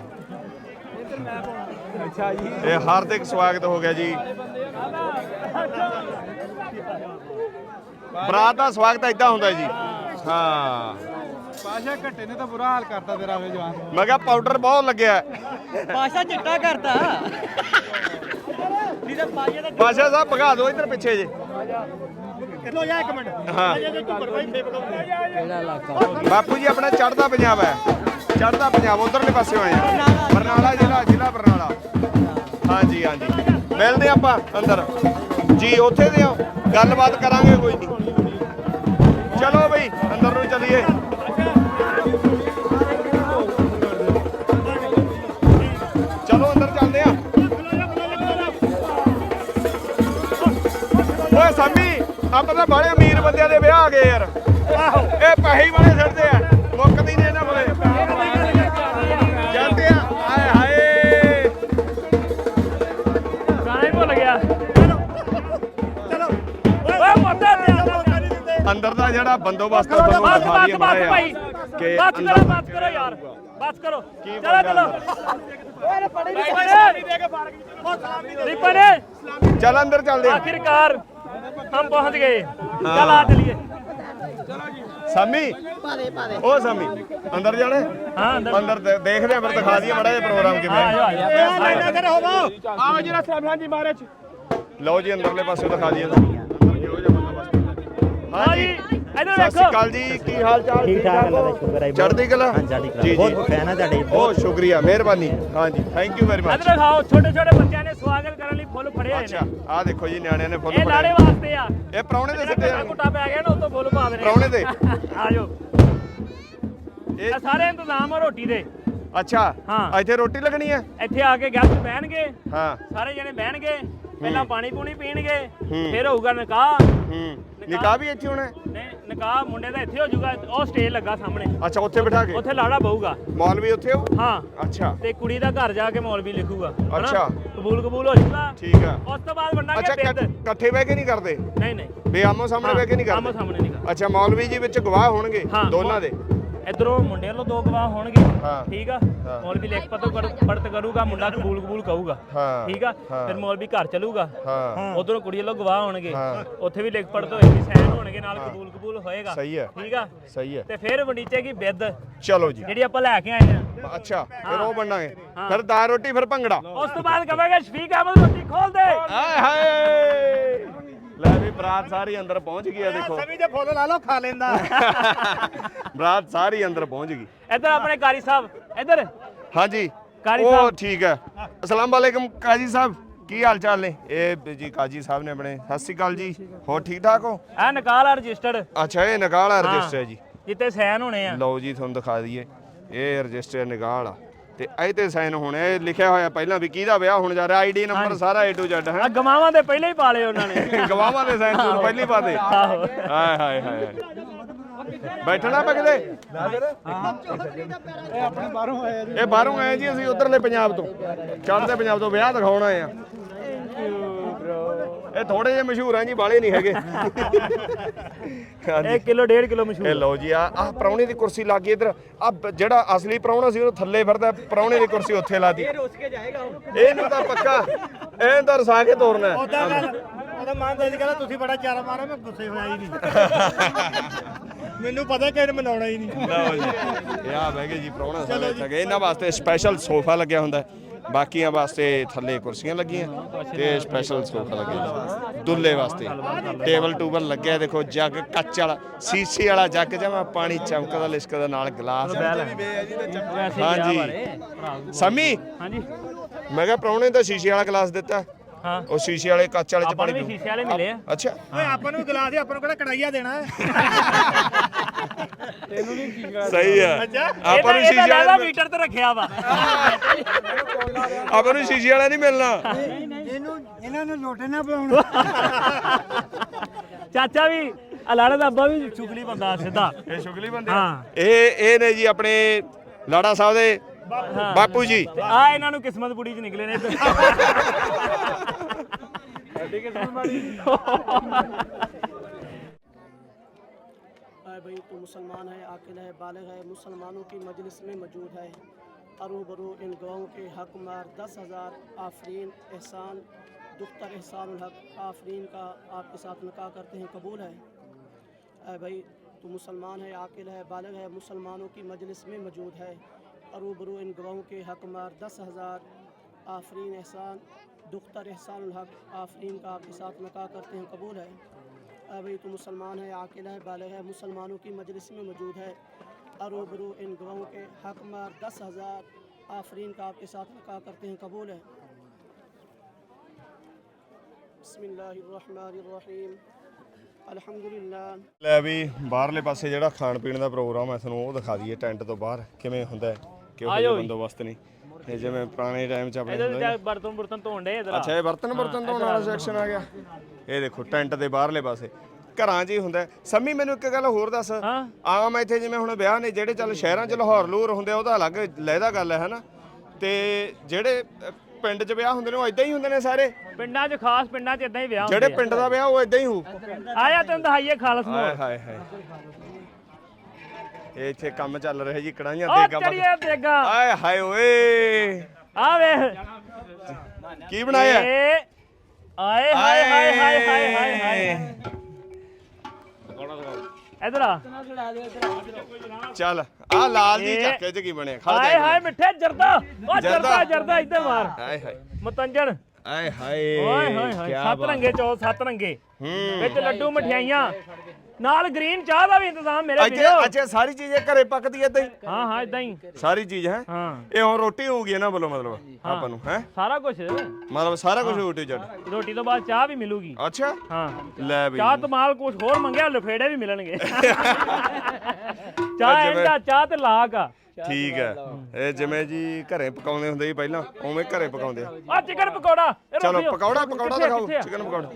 ਅੱਛਾ ਜੀ ਇਹ ਹਾਰਦਿਕ ਸਵਾਗਤ ਹੋ ਗਿਆ ਜੀ। ਬਰਾਤ ਦਾ ਸਵਾਗਤ ਏਦਾਂ ਹੁੰਦਾ ਜੀ। ਹਾਂ। ਪਾਸ਼ਾ ਘੱਟੇ ਨੇ ਤਾਂ ਬੁਰਾ ਹਾਲ ਕਰਤਾ ਤੇਰਾ ਵੇ ਜਵਾਨ ਮੈਂ ਕਿਹਾ ਪਾਊਡਰ ਬਹੁਤ ਲੱਗਿਆ। ਹੈ। ਪਾਸ਼ਾ ਚਿੱਟਾ ਕਰਦਾ ਨਹੀਂ ਤਾਂ ਪਾਸ਼ਾ ਸਾਹਿਬ ਭਗਾ ਦਿਓ ਇੱਧਰ ਪਿੱਛੇ ਜੇ। ਕਿੱਥੋਂ ਜਾ ਇੱਕ ਮਿੰਟ। ਹਾਂ। ਕਿਹੜਾ ਇਲਾਕਾ ਬਾਪੂ ਜੀ ਆਪਣਾ ਚੜ੍ਹਦਾ ਪੰਜਾਬ ਹੈ। ਚੜ੍ਹਦਾ ਪੰਜਾਬ ਉਧਰਲੇ ਪਾਸੇ ਆਏ ਆ। ਬਰਨਾਲਾ ਜ਼ਿਲ੍ਹਾ ਜ਼ਿਲ੍ਹਾ ਬਰਨਾਲਾ। ਹਾਂਜੀ ਹਾਂਜੀ। ਮਿਲਦੇ ਆਪਾਂ ਅੰਦਰ। ਜੀ ਉੱਥੇ ਦੇ ਆਓ। ਗੱਲਬਾਤ ਕਰਾਂਗੇ ਕੋਈ ਨਹੀਂ। ਚਲੋ ਬਈ ਅੰਦਰ ਨੂੰ ਚਲੀਏ। ਆਪਾਂ ਤਾਂ ਬੜੇ ਅਮੀਰ ਬੰਦਿਆਂ ਦੇ ਵਿਆਹ ਆ ਗਏ ਯਾਰ। ਇਹ ਪੈਸੇ ਹੀ ਬੜੇ ਛੱਡਦੇ ਆ। ਮੁੱਕਦੀ ਨਹੀਂ ਇਹਨਾਂ ਕੋਲੇ। ਜਾਂਦੇ ਆ। ਆਏ ਹਾਏ। ਗਾਣੇ ਭੁੱਲ ਗਿਆ। ਚਲੋ। ਓਏ ਅੰਦਰ ਦਾ ਜਿਹੜਾ ਬੰਦੋਬਸਤ ਆ ਤੁਹਾਨੂੰ ਬਸ ਬਸ ਬਸ ਭਾਈ। ਕਿ ਬਸ ਕਰੋ ਬਸ ਕਰੋ ਯਾਰ। ਬਸ ਕਰੋ। ਕੀ ਚਲੋ ਬਣ ਚਲੋ। ਰਿਪਨ ਚੱਲ ਅੰਦਰ ਚੱਲਦੇ ਆਖਿਰਕਾਰ ਹਮ ਪਹੁੰਚ ਗਏ। ਚਲ ਆ ਚਲੀਏ। ਸਾਮੀ? ਉਹ ਸਾਮੀ ਅੰਦਰ ਜਾਣੇ ਹਾਂ? ਅੰਦਰ। ਅੰਦਰ ਦੇ- ਦੇਖਦੇ ਆ ਫਿਰ ਦਿਖਾ ਦਈਏ ਮਾੜਾ ਜਿਹਾ ਪ੍ਰੋਗਰਾਮ ਆ। ਕਿਵੇਂ ਜਾ ਆ ਜਾ ਇੱਧਰ ਹੋਵੋ ਆਓ ਜਿਹੜਾ ਸਾਹਮਣੇ ਜੀ ਮਾਰੇ ਚ ਲਓ ਜੀ ਅੰਦਰਲੇ ਪਾਸੇ ਦਿਖਾ ਦਈਏ। ਅੰਦਰ ਹਾਂ ਹਾਂ ਇਧਰ ਸਤਿ ਸ਼੍ਰੀ ਅਕਾਲ ਜੀ ਕੀ ਹਾਲ ਚਾਲ? ਠੀਕ ਠਾਕ ਅੱਲਾ ਦਾ ਸ਼ੁਕਰ ਹੈ ਬਹੁਤ। ਚੜ੍ਹਦੀ ਕਲਾ? ਹਾਂ ਚੜ੍ਹਦੀ ਕਲਾ। ਜੀ ਬਹੁਤ ਫੈਨ ਆ ਤੁਹਾਡੇ ਬਹੁਤ ਸ਼ੁਕਰੀਆ ਮਿਹਰਬਾਨੀ। ਹਾਂ ਜੀ ਥੈਂਕ ਯੂ ਵੈਰੀ ਮਚ ਇਧਰ ਦਿਖਾਓ ਛੋਟੇ ਛੋਟੇ ਬੱਚਿਆਂ ਨੇ ਸਵਾਗਤ ਕਰਨ ਲਈ ਫੁੱਲ ਫੜੇ ਹੋਏ ਅੱਛਾ ਨੇ ਆਹ ਦੇਖੋ ਜੀ ਨਿਆਣਿਆਂ ਨੇ ਫੁੱਲ ਇਹ ਲਾੜੇ ਵਾਸਤੇ ਆ। ਇਹ ਪ੍ਰਾਹੁਣੇ ਦੇ ਸਿੱਟੇ ਘਟਾ ਘੁੱਟਾ ਪੈ ਗਿਆ ਨਾ ਉਤੋਂ ਫੁੱਲ ਪਾ ਦੇਣੇ ਪ੍ਰਾਹੁਣੇ ਦੇ। ਆ ਇਹ ਇਹ ਸਾਰੇ ਇੰਤਜ਼ਾਮ ਆ ਰੋਟੀ ਦੇ। ਅੱਛਾ ਹਾਂ। ਇੱਥੇ ਰੋਟੀ ਲੱਗਣੀ ਹੈ? ਇੱਥੇ ਆ ਕੇ ਗੈਸਟ ਬਹਿਣਗੇ। ਹਾਂ। ਸਾਰੇ ਜਣੇ ਬਹਿਣਗੇ। ਪਹਿਲਾਂ ਪਾਣੀ ਪੂਣੀ ਪੀਣਗੇ। ਫਿਰ ਹੋਊਗਾ ਨਿਕਾਹ। ਹੂੰ। ਨਿਕਾਹ ਵੀ ਇੱਥੇ ਹੋਣਾ? ਹੈ? ਨੇ ਨਿਕਾਹ ਮੁੰਡੇ ਦਾ ਇੱਥੇ ਹੋ ਜਾਊਗਾ ਉਹ ਸਟੇਜ ਲੱਗਾ ਸਾਹਮਣੇ। ਅੱਛਾ ਉੱਥੇ ਬਿਠਾ ਕੇ? ਉੱਥੇ ਲਾੜਾ ਬਹੂਗਾ। ਮੌਲਵੀ ਉੱਥੇ ਹੋ? ਹਾਂ। ਅੱਛਾ। ਤੇ ਕੁੜੀ ਦਾ ਘਰ ਜਾ ਕੇ ਮੌਲਵੀ ਲਿਖੂਗਾ ਹਨਾ? ਅੱਛਾ। ਕਬੂਲ ਕਬੂਲ ਹੋ ਜਾਊਗਾ ਠੀਕ ਆ। ਉਸ ਤੋਂ ਬਾਅਦ ਅੱਛਾ ਵੰਡਾਂਗੇ ਇਕੱਠ- ਬਿੱਦ ਇਕੱਠੇ ਬਹਿ ਕੇ ਨਹੀਂ ਕਰਦੇ? ਨਹੀਂ ਨਹੀਂ। ਵੀ ਆਮੋ ਸਾਹਮਣੇ ਬਹਿ ਕੇ ਨਹੀਂ ਆਮੋ ਕਰਦੇ? ਸਾਹਮਣੇ ਨਹੀਂ ਕਰ ਅੱਛਾ ਮੌਲਵੀ ਜੀ ਵਿੱਚ ਗਵਾਹ ਹੋਣਗੇ ਹਾਂ ਦੋਨਾਂ ਦੇ? ਇਧਰੋਂ ਮੁੰਡੇ ਵੱਲੋਂ ਦੋ ਗਵਾਹ ਹੋਣਗੇ ਹਾਂ। ਠੀਕ ਆ। ਮੌਲਵੀ ਲਿਖ ਪਤੋ ਪੜਤ ਕਰੂਗਾ ਮੁੰਡਾ ਕਬੂਲ ਕਬੂਲ ਕਹੂਗਾ ਹਾਂ। ਠੀਕ ਆ। ਫਿਰ ਮੌਲਵੀ ਘਰ ਚਲੂਗਾ। ਹਾਂ। ਉਧਰੋਂ ਕੁੜੀ ਵੱਲੋਂ ਗਵਾਹ ਹੋਣਗੇ। ਹਾਂ। ਉੱਥੇ ਵੀ ਲਿਖ ਪੜਤ ਹੋਏਗੀ ਸਾਈਨ ਹੋਣਗੇ ਨਾਲ ਕਬੂਲ ਕਬੂਲ ਹੋਏਗਾ। ਸਹੀ ਹੈ। ਠੀਕ ਆ? ਸਹੀ ਹੈ। ਤੇ ਫਿਰ ਵੰਡੀਚੇਗੀ ਬਿੱਦ ਚਲੋ ਜੀ। ਜਿਹੜੀ ਆਪਾਂ ਲੈ ਕੇ ਆਏ ਆ। ਅੱਛਾ ਫਿਰ ਉਹ ਬਣਾਂਗੇ। ਫਿਰ ਦਾਲ ਰੋਟੀ ਫਿਰ ਭੰਗੜਾ। ਉਸ ਤੋਂ ਬਾਅਦ ਕਹਾਂਗੇ ਸ਼ਫੀਕ ਅਹਿਮਦ ਰੋਟੀ ਖੋਲ ਦੇ। ਆਏ ਹਾਏ। ਲੈ ਵੀ ਬਰਾਤ ਸਾਰੀ ਅੰਦਰ ਪਹੁੰਚ ਗਈ ਆ ਦੇਖੋ। ਸਮੀ ਜੇ ਫੁੱਲ ਲਾ ਲਓ ਖਾ ਲੈਂਦਾ। [laughs] ਬਰਾਤ ਸਾਰੀ ਅੰਦਰ ਪਹੁੰਚ ਗਈ। ਇੱਧਰ ਆਪਣੇ ਕਾਰੀ ਸਾਹਿਬ ਇੱਧਰ। ਹਾਂਜੀ ਕਾਜੀ ਉਹ ਸਾਹਿਬ। ਠੀਕ ਹੈ। ਅਸਲਾਮ ਵਾਲੇਕਮ ਕਾਜੀ ਸਾਹਿਬ ਕੀ ਹਾਲ ਚਾਲ ਨੇ? ਇਹ ਜੀ ਕਾਜੀ ਸਾਹਿਬ ਨੇ ਆਪਣੇ ਸਤਿ ਸ਼੍ਰੀ ਅਕਾਲ ਜੀ। ਹੋਰ ਠੀਕ ਠਾਕ ਹੋ? ਇਹ ਨਿਕਾਲ ਰਜਿਸਟਰਡ। ਅੱਛਾ ਇਹ ਨਿਕਾਲ ਆ ਰਜਿਸਟਰ ਹੈ ਜੀ। ਜਿੱਤੇ ਸਾਈਨ ਹੋਣੇ ਆ। ਲਓ ਜੀ ਤੁਹਾਨੂੰ ਦਿਖਾ ਦਈਏ। ਇਹ ਰਜਿਸਟਰ ਨਿਕਾਲ ਆ। ਤੇ ਇਹ ਤੇ ਸਾਈਨ ਹੋਣੇ ਇਹ ਲਿਖਿਆ ਹੋਇਆ ਪਹਿਲਾਂ ਵੀ ਕਿਹਦਾ ਵਿਆਹ ਹੋਣ ਜਾ ਰਿਹਾ ਆਈਡੀ ਨੰਬਰ ਸਾਰਾ A to Z ਆ ਹੈ ਗਵਾਵਾਂ ਦੇ ਪਹਿਲੇ ਹੀ ਪਾ ਲਏ ਉਹਨਾਂ ਨੇ। [laughs] ਗਵਾਹਾਂ ਦੇ ਸਾਈਨ ਤੋਂ ਪਹਿਲੀ ਪਾਤੇ ਆਹੋ। ਹਾਏ ਹਾਏ ਹਾਏ ਹਾਏ। ਬੈਠਣਾ ਪਕਦੇ ਇਹ ਆਪਣੇ ਬਾਹਰੋਂ ਆਇਆ ਜੀ। ਇਹ ਬਾਹਰੋਂ ਆਏ ਜੀ ਅਸੀਂ ਉਧਰਲੇ ਪੰਜਾਬ ਤੋਂ। ਚੜ੍ਹਦੇ ਪੰਜਾਬ ਤੋਂ ਵਿਆਹ ਦਿਖਾਉਣ ਆਏ ਆ। ਇਹ ਥੋੜੇ ਜਿਹੇ ਮਸ਼ਹੂਰ ਆ ਜੀ ਬਾਲੇ ਨਹੀਂ ਹੈਗੇ। ਹਾਂਜੀ। 1 ਕਿਲੋ 1.5 ਕਿਲੋ ਮਸ਼ਹੂਰ ਇਹ ਲਓ ਜੀ ਆ ਪ੍ਰਾਹੁਣੇ ਦੀ ਕੁਰਸੀ ਲੱਗ ਗਈ ਇਧਰ। ਆ ਜਿਹੜਾ ਅਸਲੀ ਪ੍ਰਾਹੁਣਾ ਸੀ ਉਹ ਥੱਲੇ ਫਿਰਦਾ ਪ੍ਰਾਹੁਣੇ ਦੀ ਕੁਰਸੀ ਉੱਥੇ ਲਾਤੀ ਰੁੱਸ ਕੇ ਜਾਏਗਾ ਉਹ ਇਹਨੂੰ ਤਾਂ ਪੱਕਾ। ਇਹ ਤਾਂ ਰਸਾ ਕੇ ਤੋਰਨਾ ਹੈ। ਉਹਦਾ ਗੱਲ ਉਹਦਾ ਮਾਨ ਜੀ ਕਹਿੰਦਾ ਤੁਸੀਂ ਬੜਾ ਚਾਰਾ ਮਾਰਿਆ ਮੈਂ ਗੁੱਸੇ ਹੋਇਆ ਹੀ ਨਹੀਂ। ਮੈਨੂੰ ਪਤਾ ਕਿ ਇਹਨੇ ਮਨਾਉਣਾ ਹੀ ਨਹੀਂ। ਲਓ ਜੀ। ਇਹ ਆ ਬਹਿ ਗਏ ਜੀ ਪ੍ਰਾਹੁਣਾ ਸਾਹਿਬ ਇੱਥੇ ਗਏ। ਇਹਨਾਂ ਵਾਸਤੇ ਸਪੈਸ਼ਲ ਸੋਫਾ ਲੱਗਿਆ ਹੁੰਦਾ ਹੈ। ਬਾਕੀਆਂ ਵਾਸਤੇ ਥੱਲੇ ਕੁਰਸੀਆਂ ਲੱਗੀਆਂ ਤੇ ਸਪੈਸ਼ਲ ਸੋਫਾ ਲੱਗਿਆ। ਦੁੱਲੇ ਵਾਸਤੇ। ਟੇਬਲ ਟੂਬਲ ਲੱਗਿਆ ਦੇਖੋ ਜੱਗ ਕੱਚ ਵਾਲਾ ਸੀਸੇ ਵਾਲਾ ਜੱਗ ਜਮਾ ਪਾਣੀ ਚਮਕਦਾ ਲਿਸ਼ਕਦਾ ਨਾਲ ਗਲਾਸ। ਹੀ। ਹਾਂਜੀ। ਸਮੀ? ਹਾਂਜੀ। ਮੈਂ ਕਿਹਾ ਪ੍ਰਾਹੁਣੇ ਦਾ ਸ਼ੀਸ਼ੇ ਵਾਲਾ ਗਲਾਸ ਦਿੱਤਾ। ਹਾਂ। ਉਹ ਸ਼ੀਸ਼ੇ ਵਾਲੇ ਕੱਚ ਵਾਲੇ ਚ ਆਪਾਂ ਪਾਣੀ ਨੂੰ ਵੀ ਪੀਓ। ਸ਼ੀਸ਼ੇ ਵਾਲੇ ਮਿਲੇ ਆ। ਅੱਛਾ। ਓਏ ਆਪਾਂ ਨੂੰ ਗਲਾਸ ਹੀ ਆਪਾਂ ਨੂੰ ਕਿਹੜਾ ਕੜਾਈਆ ਦੇਣਾ ਸਹੀ ਆ। ਆਪਾਂ ਆਪਾਂ ਨੂੰ ਸ਼ੀਸ਼ੇ ਵਾਲੇ ਮੀਟਰ ਤੇ ਰੱਖਿਆ ਵਾ। ਆਪਾਂ ਨੂੰ ਸ਼ੀਸ਼ੇ ਵਾਲਾ ਨਹੀਂ ਮਿਲਣਾ ਇਹਨੂੰ ਇਹਨਾਂ ਨੂੰ ਲੋਟੇ ਨਾ ਪਾਉਣ ਚਾਚਾ ਵੀ ਅਲਾੜਾ ਦਾ ਅੱਬਾ ਵੀ ਚੁਗਲੀ ਬੰਦਾ ਸਿੱਧਾ ਇਹ ਸ਼ੁਗਲੀ ਬੰਦੇ ਹਾਂ ਇਹ ਇਹ ਨੇ ਜੀ ਆਪਣੇ ਲਾੜਾ ਸਾਹਿਬ ਦੇ ਬਾਪੂ ਜੀ ਤੇ ਆ ਇਹਨਾਂ ਨੂੰ ਕਿਸਮਤ ਬੁੜੀ ਚ ਨਿਕਲੇ ਨੇ ਇੱਧਰ है भाई तो मुसलमान है आकिल है बालग है मुसलमानों की मजलिस में मौजूद है روبرو ان گاؤں کے حق مار دس ہزار آفرین احسان، دختر احسان الحق آفرین کا آپ کے ساتھ نکاح کرتے ہیں، قبول ہے؟ اے بھائی، تو مسلمان ہے، عاقل ہے، بالغ ہے، مسلمانوں کی مجلس میں موجود ہے۔ اروبرو ان گاؤں کے حق مار دس ہزار آفرین احسان، دختر احسان الحق آفرین کا آپ کے ساتھ نکاح کرتے ہیں، قبول ہے؟ اے بھائی، تو مسلمان ہے، عاقل ہے، بالغ ہے، مسلمانوں کی مجلس میں موجود ہے۔ अरूबरू इन गवाहों के हक मार दस हज़ार आफरीन का आपके साथ निकाह करते हैं कबूल है बसमीम अल्हम्दुलिल्लाह ਲੈ ਵੀ ਬਾਹਰਲੇ ਪਾਸੇ ਜਿਹੜਾ ਖਾਣ ਪੀਣ ਦਾ ਪ੍ਰੋਗਰਾਮ ਹੈ ਤੁਹਾਨੂੰ ਉਹ ਦਿਖਾ ਦਈਏ ਟੈਂਟ ਤੋਂ ਬਾਹਰ ਕਿਵੇਂ ਹੁੰਦਾ ਹੈ ਕਿਹੋ ਜਿਹਾ ਆਜੋ ਜੀ। ਬੰਦੋਬਸਤ ਨਹੀਂ ਇਹ ਜਿਵੇਂ ਪੁਰਾਣੇ ਟਾਈਮ 'ਚ ਆਪਣੇ ਇਹਦੇ ਹੁੰਦਾ ਵਿੱਚ ਬਰਤਨ ਬੁਰਤਨ ਧੋਣ ਡੇ ਇਧਰ ਅੱਛਾ ਇਹ ਬਰਤਨ ਬਰਤਨ ਧੋਣ ਵਾਲਾ ਸੈਕਸ਼ਨ ਆ ਗਿਆ ਇਹ ਦੇਖੋ ਟੈਂਟ ਦੇ ਬਾਹਰਲੇ ਪਾਸੇ ਘਰਾਂ 'ਚ ਹੀ ਹੁੰਦਾ। ਸੰਮੀ ਮੈਨੂੰ ਇੱਕ ਗੱਲ ਹੋਰ ਦੱਸ। ਹਾਂ। ਆਮ ਇੱਥੇ ਜਿਵੇਂ ਹੁਣ ਵਿਆਹ ਨੇ ਜਿਹੜੇ ਚੱਲ ਸ਼ਹਿਰਾਂ 'ਚ ਲਾਹੌਰ ਲੂਰ ਹੁੰਦੇ ਆ ਉਹਦਾ ਅਲੱਗ ਲਹਿਦਾ ਗੱਲ ਹੈ ਹਨਾ? ਤੇ ਜਿਹੜੇ ਅ, ਪਿੰਡ 'ਚ ਵਿਆਹ ਹੁੰਦੇ ਨੇ ਉਹ ਇਦਾਂ ਹੀ ਹੁੰਦੇ ਨੇ ਸਾਰੇ? ਪਿੰਡਾਂ 'ਚ ਖਾਸ ਪਿੰਡਾਂ 'ਚ ਇਦਾਂ ਹੀ ਵਿਆਹ ਜਿਹੜੇ ਪਿੰਡ ਦਾ ਵਿਆਹ ਉਹ ਇਦਾਂ ਹੀ ਹੋਊ? ਆਇਆ ਤੈਨੂੰ ਦਿਖਾਈਏ ਖਾਲਸ ਨੂੰ ਹਾਏ ਹਾਏ ਹਾਏ। ਇਹ ਇੱਥੇ ਕੰਮ ਚੱਲ ਰਿਹਾ ਜੀ ਕੜਾਈਆਂ ਉਹ ਦੇਗਾ ਚੜੀਏ ਦੇਗਾ ਆਏ ਹਾਏ ਓਏ। ਆ ਵੇਖ। ਕੀ ਬਣਾਇਆ? ਆਏ ਹਾਏ ਹਾਏ ਹਾਏ ਹਾਏ ਹਾਏ। ਹਾਏ ਇਧਰ ਆ। ਚੱਲ ਆ ਲਾਲ ਇਹ- ਚੱਕੇ 'ਚ ਕੀ ਬਣਿਆ ਖਾ ਹਾਏ ਹਾਏ ਮਿੱਠੇ ਜਰਦਾ। ਉਹ ਜਰਦਾ। ਜਰਦਾ। ਜਰਦਾ ਇੱਧਰ ਮਾਰ। ਹਾਏ ਹਾਏ। ਮਤੰਜਣ। ਆਏ ਹਾਏ ਓਏ ਹੋਏ ਹੋਏ ਕਿਆ ਸੱਤ ਬਾਤ। ਰੰਗੇ ਚੌ ਸੱਤ ਰੰਗੇ। ਹੂੰ। ਵਿੱਚ ਲੱਡੂ ਮਠਿਆਈਆਂ। ਨਾਲ ਗ੍ਰੀਨ ਚਾਹ ਦਾ ਵੀ ਇੰਤਜ਼ਾਮ ਮੇਰੇ ਅੱਛਾ ਵੀਰੋ। ਅੱਛਾ ਸਾਰੀ ਚੀਜ਼ ਇਹ ਘਰੇ ਪੱਕਦੀ ਐ ਇਦਾਂ ਹੀ? ਹਾਂ ਹਾਂ ਇਦਾਂ ਹੀ। ਸਾਰੀ ਚੀਜ਼ ਹੈ? ਹਾਂ। ਇਹ ਹੁਣ ਰੋਟੀ ਹੋਊਗੀ ਇਹਨਾਂ ਵੱਲੋਂ ਮਤਲਬ ਆਪਾਂ ਨੂੰ ਹੈ। ਸਾਰਾ ਕੁਝ ਮਤਲਬ ਸਾਰਾ ਕੁਝ ਰੋਟੀ ਜੱਟ ਰੋਟੀ ਤੋਂ ਬਾਅਦ ਚਾਹ ਵੀ ਮਿਲੂਗੀ। ਅੱਛਾ? ਹਾਂ। ਲੈ ਬਈ ਚਾਹ ਤੋਂ ਮਾਲ ਕੁਝ ਹੋਰ ਮੰਗਿਆ ਲਫੇੜੇ ਵੀ ਮਿਲਣਗੇ। ਚਾਹ ਇਹਦਾ ਚਾਹ ਤੇ ਲਾਗ ਆ। ਠੀਕ ਹੈ। ਇਹ ਜਿਵੇਂ ਜੀ ਘਰੇ ਪਕਾਉਂਦੇ ਹੁੰਦੇ ਸੀ ਪਹਿਲਾਂ ਉਵੇਂ ਘਰੇ ਪਕਾਉਂਦੇ ਆ। ਆ ਚਿਕਨ ਪਕੌੜਾ। ਇਹ ਚਲੋ ਰੋਟੀ- ਪਕੌੜਾ ਪਕੌੜਾ ਕਿੱਥੇ ਆ, ਦਿਖਾਓ ਕਿੱਥੇ ਆ? ਚਿਕਨ ਪਕੌੜਾ।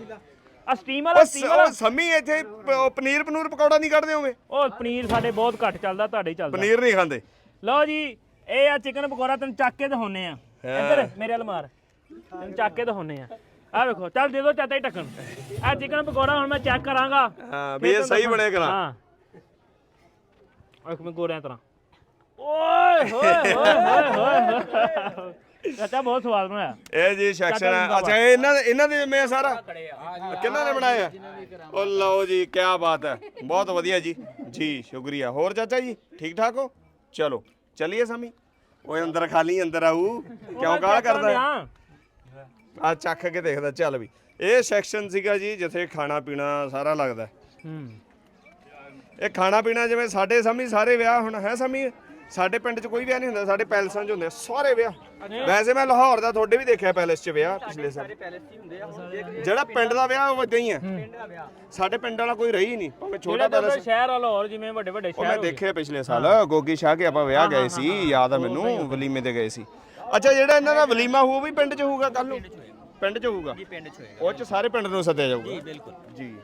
ਆ ਸਟੀਮ ਵਾਲਾ ਸਟੀਮ ਵਾਲਾ। ਉਹ ਸੰਮੀ ਇੱਥੇ ਪ- ਉਹ ਪਨੀਰ ਪਨੂਰ ਪਕੌੜਾ ਨਹੀਂ ਕੱਢਦੇ ਹੋਵੇ ਉਹ ਪਨੀਰ ਸਾਡੇ ਬਹੁਤ ਘੱਟ ਚੱਲਦਾ ਤੁਹਾਡੇ ਹੀ ਚੱਲਦਾ। ਪਨੀਰ ਨਹੀਂ ਖਾਂਦੇ। ਲਓ ਜੀ ਇਹ ਆ ਚਿਕਨ ਪਕੌੜਾ ਤੈਨੂੰ ਚੱਕ ਕੇ ਦਿਖਾਉਨੇ ਆ। ਇੱਧਰ ਮੇਰੇ ਵੱਲ ਮਾਰ ਤੈਨੂੰ ਚੱਕ ਕੇ ਦਿਖਾਉਨੇ ਆ। ਆ ਵੇਖੋ ਚੱਲ ਦੇ ਦੋ ਚਾਤਾ ਹੀ ਟੱਕਣ ਆ ਚਿਕਨ ਪਕੌੜਾ ਹੁਣ ਮੈਂ ਚੈੱਕ ਕਰਾਂਗਾ। ਹਾਂ ਵੀ ਇਹ ਸਹੀ ਬਣਿਆ ਕਰਾਂ ਹਾਂ। ਇੱਕ ਮੈਂ ਗੋਰਿਆਂ ਤਰ੍ਹਾਂ। ਓਏ ਹੋਏ ਹੋਏ ਹੋਏ ਹੋਏ ਚਾਚਾ ਬਹੁਤ ਸਵਾਦ ਬਣਾਇਆ। ਇਹ ਜੀ ਸੈਕਸ਼ਨ ਅੱਛਾ ਇਹ ਇਹਨਾਂ ਇਹਨਾਂ ਦੇ ਮੈਂ ਸਾਰਾ ਕਿਹਨਾਂ ਨੇ ਬਣਾਇਆ? ਉਹ ਲਓ ਜੀ ਕੀ ਬਾਤ ਹੈ। ਬਹੁਤ ਵਧੀਆ ਜੀ। ਜੀ ਸ਼ੁਕਰੀਆ। ਹੋਰ ਚਾਚਾ ਜੀ ਠੀਕ ਠਾਕ ਹੋ? ਚਲੋ ਚਲਿਏ ਸਮੀ। ਓਏ ਅੰਦਰ ਖਾਲੀ ਅੰਦਰ ਆਊ। ਕਿਉਂ ਕਾਲ ਕਰਦਾ? ਆ ਚੱਖ ਕੇ ਦੇਖਦਾ ਚੱਲ ਵੀ। ਇਹ ਸੈਕਸ਼ਨ ਸੀਗਾ ਜੀ ਜਿੱਥੇ ਖਾਣਾ ਪੀਣਾ ਸਾਰਾ ਲੱਗਦਾ। ਹੂੰ। ਇਹ ਖਾਣਾ ਪੀਣਾ ਜਿਵੇਂ ਸਾਡੇ ਸਮੀ ਸਾਰੇ ਵਿਆਹ ਹੁਣ ਹੈ ਸਮੀ? ਸਾਡੇ ਪਿੰਡ 'ਚ ਕੋਈ ਵਿਆਹ ਨਹੀਂ ਹੁੰਦਾ ਸਾਡੇ ਪੈਲਸਾਂ 'ਚ ਹੁੰਦੇ ਆ, ਸਾਰੇ ਵਿਆਹ। ਵੈਸੇ ਮੈਂ ਲਾਹੌਰ ਦਾ ਤੁਹਾਡੇ ਵੀ ਦੇਖਿਆ ਪੈਲਸ 'ਚ ਵਿਆਹ ਪਿਛਲੇ ਸਾਲ। ਪੈਲਸ ਹੀ ਹੁੰਦੇ ਆ ਹੁਣ ਜੇ ਜਿਹੜਾ ਪਿੰਡ ਦਾ ਵਿਆਹ ਉਹ ਇਦਾਂ ਹੀ ਹੈ ਪਿੰਡ ਦਾ ਵਿਆਹ। ਸਾਡੇ ਪਿੰਡ ਵਾਲਾ ਕੋਈ ਰਹੀ ਨਹੀਂ ਭਾਵੇਂ ਛੋਟਾ ਜਿਹੜਾ ਪੈਲਸ ਸ਼ਹਿਰ ਵਾਲਾ ਹੋਰ ਜਿਵੇਂ ਵੱਡੇ ਵੱਡੇ ਉਹ ਸ਼ਹਿਰ ਮੈਂ। ਦੇਖਿਆ ਪਿਛਲੇ ਸਾਲ ਗੋਗੀ ਸ਼ਾਹ ਕੇ ਆਪਾਂ ਵਿਆਹ ਗਏ ਸੀ ਯਾਦ ਆ ਮੈਨੂੰ ਵਲੀਮੇ ਤੇ ਗਏ ਸੀ। ਅੱਛਾ ਜਿਹੜਾ ਇਹਨਾਂ ਦਾ ਵਲੀਮਾ ਹੋਊ ਉਹ ਵੀ ਪਿੰਡ 'ਚ ਹੋਊਗਾ ਕੱਲ ਨੂੰ? ਪਿੰਡ 'ਚ ਹੋਊਗਾ? ਪਿੰਡ ਚ ਹੋਏਗਾ। ਉਹ 'ਚ ਸਾਰੇ ਪਿੰਡ ਨੂੰ ਸੱਦਿਆ ਜਾਊਗਾ? ਬਿਲਕੁਲ। ਜੀ।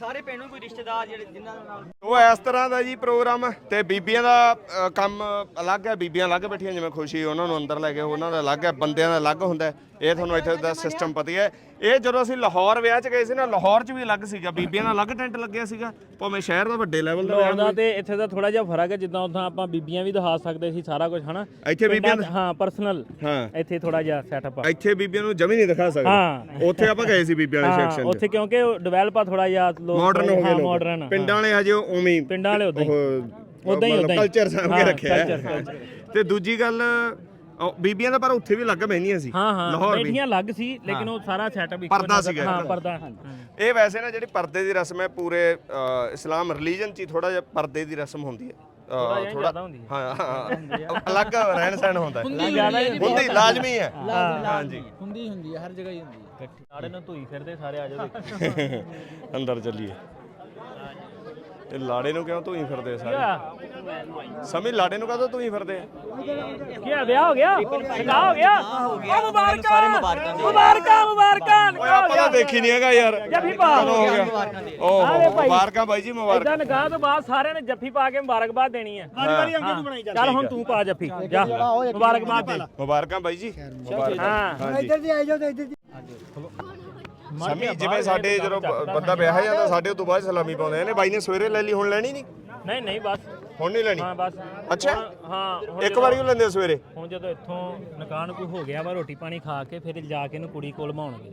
ਸਾਰੇ ਪਿੰਡ ਨੂੰ ਕੋਈ ਰਿਸ਼ਤੇਦਾਰ ਜਿਹੜੇ ਜਿਨ੍ਹਾਂ ਨਾਲ ਉਹ ਇਸ ਤਰ੍ਹਾਂ ਦਾ ਜੀ ਪ੍ਰੋਗਰਾਮ ਤੇ ਬੀਬੀਆਂ ਦਾ ਅ, ਕੰਮ ਅਲੱਗ ਹੈ ਬੀਬੀਆਂ ਅਲੱਗ ਬੈਠੀਆਂ ਜਿਵੇਂ ਖੁਸ਼ੀ ਉਹਨਾਂ ਨੂੰ ਅੰਦਰ ਲੈ ਕੇ ਉਹਨਾਂ ਦਾ ਅਲੱਗ ਹੈ ਬੰਦਿਆਂ ਦਾ ਅਲੱਗ ਹੁੰਦਾ ਹੈ। ਇਹ ਤੁਹਾਨੂੰ ਇੱਥੇ ਦਾ ਸਿਸਟਮ ਪਤਾ ਹੀ ਹੈ। ਇਹ ਜਦੋਂ ਅਸੀਂ ਲਾਹੌਰ ਵਿਆਹ 'ਚ ਗਏ ਸੀ ਨਾ ਲਾਹੌਰ 'ਚ ਵੀ ਅਲੱਗ ਸੀਗਾ। ਬੀਬੀਆਂ ਦਾ ਅਲੱਗ ਟੈਂਟ ਲੱਗਿਆ ਸੀਗਾ। ਭਾਵੇਂ ਸ਼ਹਿਰ ਦਾ ਵੱਡੇ ਲੈਵਲ ਦਾ ਵਿਆਹ ਲਾਹੌਰ ਦਾ ਤੇ ਇੱਥੇ ਦਾ ਥੋੜਾ ਜਿਹਾ ਫ਼ਰਕ ਹੈ ਜਿੱਦਾਂ ਉਦਾਂ ਆਪਾਂ ਬੀਬੀਆਂ ਵੀ ਦਿਖਾ ਸਕਦੇ ਸੀ ਸਾਰਾ ਕੁਝ ਹਨਾ? ਇੱਥੇ ਬੀਬੀਆਂ ਹਾਂ ਪਰਸਨਲ ਹਾਂ। ਇੱਥੇ ਥੋੜਾ ਜਿਹਾ ਸੈਟਅਪ ਆ। ਇੱਥੇ ਬੀਬੀਆਂ ਨੂੰ ਜਮੀ ਨਹੀਂ ਦਿਖਾ ਸਕਦੇ। ਹਾਂ। ਉੱਥੇ ਆਪਾਂ ਗਏ ਸੀ ਬੀਬੀਆਂ ਵਾਲੇ ਹਾਂ ਸੈਕਸ਼ਨ 'ਚ। ਉੱਥੇ ਕਿਉਂਕਿ ਡਿਵੈਲਪ ਆ ਥੋੜਾ ਜਿਹਾ ਲੋਕ ਮਾਡਰਨ ਹੋ ਗਏ ਲੋਕ। ਮਾਡਰਨ ਪਿੰਡਾਂ ਵਾਲੇ ਹਜੇ ਉਵੇਂ ਹੀ ਪਿੰਡਾਂ ਵਾਲੇ ਉਦਾਂ ਹੀ। ਉਹ ਉਦਾਂ ਹੀ ਉਦਾਂ ਹੀ। ਕਲਚਰ ਸਾਂਭ ਕੇ ਹਾਂ, ਰੱਖਿਆ। culture। ਤੇ ਦੂਜੀ ਗੱਲ ਉਹ ਬੀਬੀਆਂ ਦਾ ਪਰ ਉੱਥੇ ਵੀ ਲੱਗ ਬਹਿੰਦੀਆਂ ਸੀ। ਹਾਂ ਹਾਂ ਲਾਹੌਰ ਵੀ। ਬੈਠੀਆਂ ਲੱਗ ਸੀ ਲੇਕਿਨ ਉਹ ਸਾਰਾ ਸੈਟਅਪ ਇੱਕ ਪਰਦਾ ਨਜ਼ਰ- ਸੀਗਾ ਹਾਂ ਇੱਕ। ਪਰਦਾ। ਇਹ ਵੈਸੇ ਨਾ ਜਿਹੜੀ ਪਰਦੇ ਦੀ ਰਸਮ ਹੈ ਪੂਰੇ ਅ, ਇਸਲਾਮ ਰਿਲੀਜਨ ਚ ਥੋੜਾ ਜਿਹਾ ਪਰਦੇ ਦੀ ਰਸਮ ਹੁੰਦੀ ਹੈ। ਅ, ਜਿਹਾ ਜ਼ਿਆਦਾ ਹੁੰਦੀ ਹੈ। ਹਾਂ ਹਾਂ ਅਲੱਗ ਰਹਿਣ ਸਹਿਣ ਹੁੰਦਾ ਹੈ। ਜ਼ਿਆਦਾ ਹੀ ਹੁੰਦੀ ਲਾਜ਼ਮੀ ਹੈ। ਹਾਂਜੀ। ਹੁੰਦੀ ਹੁੰਦੀ ਹੈ ਹਰ ਜਗ੍ਹਾ ਹੀ ਹੁੰਦੀ ਹੈ। ਨਾੜੇ ਨੂੰ ਧੂਈ ਫਿਰਦੇ ਸਾਰੇ ਆ ਜਾਓ ਅੰਦਰ ਚੱਲੀਏ। ਇਹ ਲਾੜੇ ਨੂੰ ਕਿਉਂ ਤੂੰ ਹੀ ਫਿਰਦੇ ਸਾਰੇ? ਸਮਝ ਲਾੜੇ ਨੂੰ ਕਹਦੋ ਤੂੰ ਹੀ ਫਿਰਦੇ ਕੀ ਆ ਵਿਆਹ ਹੋ ਗਿਆ? ਨਿਕਾਹ ਹੋ ਗਿਆ। ਉਹ ਮੁਬਾਰਕਾਂ ਸਾਰੇ ਮੁਬਾਰਕਾਂ! ਦੇ। ਮੁਬਾਰਕਾਂ ਮੁਬਾਰਕਾਂ! ਓਏ ਆਪਾਂ ਤਾਂ ਦੇਖੀ ਨਹੀਂ ਹੈਗਾ ਯਾਰ। ਜੱਫੀ ਪਾ। ਕਦੋਂ ਹੋ ਗਿਆ। ਓਹ। ਮੁਬਾਰਕਾਂ ਬਾਈ ਜੀ ਮੁਬਾਰਕਾਂ। ਇਦਾਂ ਨਿਕਾਹ ਤੋਂ ਬਾਅਦ ਸਾਰਿਆਂ ਨੇ ਜੱਫੀ ਪਾ ਕੇ ਮੁਬਾਰਕਬਾਦ ਦੇਣੀ ਹੈ। ਵਾਰੀ ਵਾਰੀ ਅੰਗੇ ਨੂੰ ਬਣਾਈ ਜਾ ਚੱਲ ਹੁਣ ਤੂੰ ਪਾ ਜੱਫੀ। ਜਾ। ਮੁਬਾਰਕਬਾਦ ਦੇ। ਮੁਬਾਰਕਾਂ ਬਾਈ ਜੀ ਮੁਬਾਰਕਾਂ। ਹਾਂ। ਇੱਧਰ ਦੀ ਆਈ ਜਾਓ ਤੇ ਇੱਧਰ ਦੀ ਸਮੀ ਜਿਵੇਂ ਸਾਡੇ ਜਦੋਂ ਬੰਦਾ ਵਿਆਹ ਜਾਂਦਾ ਸਾਡੇ ਤੋਂ ਬਾਅਦ ਸਲਾਮੀ ਪਾਉਂਦੇ ਨੇ ਬਾਈ ਨੇ ਸਵੇਰੇ ਲੈ ਲਈ ਹੁਣ ਲੈਣੀ ਨਹੀਂ? ਨਹੀਂ ਨਹੀਂ ਬਸ। ਹੁਣ ਨਹੀਂ ਲੈਣੀ? ਹਾਂ ਬਸ। ਅੱਛਾ। ਹੁਣ- ਹਾਂ ਹੁਣ ਇੱਕ ਜਦੋਂ- ਵਾਰੀ ਉਹ ਲੈਂਦੇ ਆ ਸਵੇਰੇ? ਹੁਣ ਜਦੋਂ ਇੱਥੋਂ ਨਕਾਨ ਕੋਈ ਹੋ ਗਿਆ ਵਾ ਰੋਟੀ ਪਾਣੀ ਖਾ ਕੇ ਫਿਰ ਜਾ ਕੇ ਇਹਨੂੰ ਕੁੜੀ ਕੋਲ ਮਾਉਣਗੇ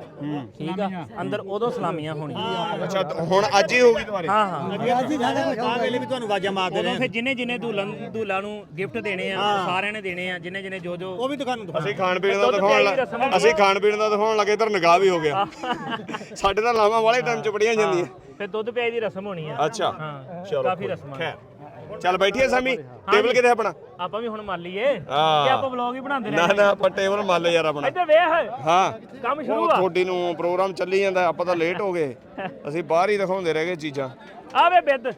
ਠੀਕ ਆ? ਅੰਦਰ ਉਦੋਂ ਸਲਾਮੀਆਂ ਹੋਣਗੀਆਂ। ਅੱਛਾ ਤਾਂ ਹੁਣ ਅੱਜ ਹੀ ਹੋਊਗੀ ਤੁਹਾਡੀ ਹਾਂ ਹਾਂ। ਅੱਜ ਹੀ ਆ ਵੇਲੇ ਵੀ ਤੁਹਾਨੂੰ ਆਵਾਜ਼ਾਂ ਮਾਰਦੇ ਉਦੋਂ ਰਹੇ ਫਿਰ ਜਿਨੇ ਜਿਨੇ ਦੁਲਹਨ ਦੁਲਾ ਨੂੰ ਗਿਫਟ ਦੇਣੇ ਆ ਉਹ ਸਾਰਿਆਂ ਨੇ ਦੇਣੇ ਆ ਜਿਨੇ ਜਿਨੇ ਜੋ ਜੋ ਉਹ ਵੀ ਤੁਹਾਨੂੰ ਦਿਖਾ। ਅਸੀਂ ਖਾਣ ਪੀਣ ਦਾ ਦੁੱਧ ਦਿਖਾਉਣ ਪਿਆਈ ਲੱਗ ਹੁੰਦੀ ਅਸੀਂ ਖਾਣ ਪੀਣ ਦਾ ਦਿਖਾਉਣ ਲੱਗੇ ਇਧਰ ਨਿਗਾਹ ਵੀ ਹੋ ਗਿਆ। ਸਾਡੇ ਤਾਂ ਲਾਵਾਂ ਵਾਲੇ ਟਾਈਮ ਚ ਬੜੀਆਂ ਜਾਂਦੀਆਂ। ਫਿਰ ਦੁੱਧ ਪਿਆਈ ਦੀ ਰਸਮ ਹੋਣੀ ਆ। ਅੱਛਾ। ਹਾਂ। ਚਲੋ ਕਾਫੀ ਕੋਈ- ਰਸਮਾਂ ਖੈਰ। ਚੱਲ ਬੈਠੀਏ ਸਾਮੀ ਟੇਬਲ ਕਿਤੇ ਆਪਣਾ? ਆਪਾਂ ਵੀ ਹੁਣ ਮੰਨ ਲਈਏ ਹਾਂ। ਕਿ ਆਪਾਂ ਵਲੌਗ ਹੀ ਬਣਾਉਂਦੇ ਨਾ ਰਹੇ ਨਾ ਆਪਾਂ ਟੇਬਲ ਮੰਨ ਲਿਆ ਯਾਰ ਆਪਣਾ। ਇੱਧਰ ਵੇਖ। ਹਾਂ। ਕੰਮ ਸ਼ੁਰੂ ਆ। ਤੁਹਾਡੀ ਨੂੰ ਪ੍ਰੋਗਰਾਮ ਚੱਲੀ ਜਾਂਦਾ ਆਪਾਂ ਤਾਂ ਲੇਟ ਹੋ ਗਏ। ਅਸੀਂ ਬਾਹਰ ਹੀ ਦਿਖਾਉਂਦੇ ਰਹਿ ਗਏ ਚੀਜ਼ਾਂ। ਆ ਵੇ ਬਿੱਦ।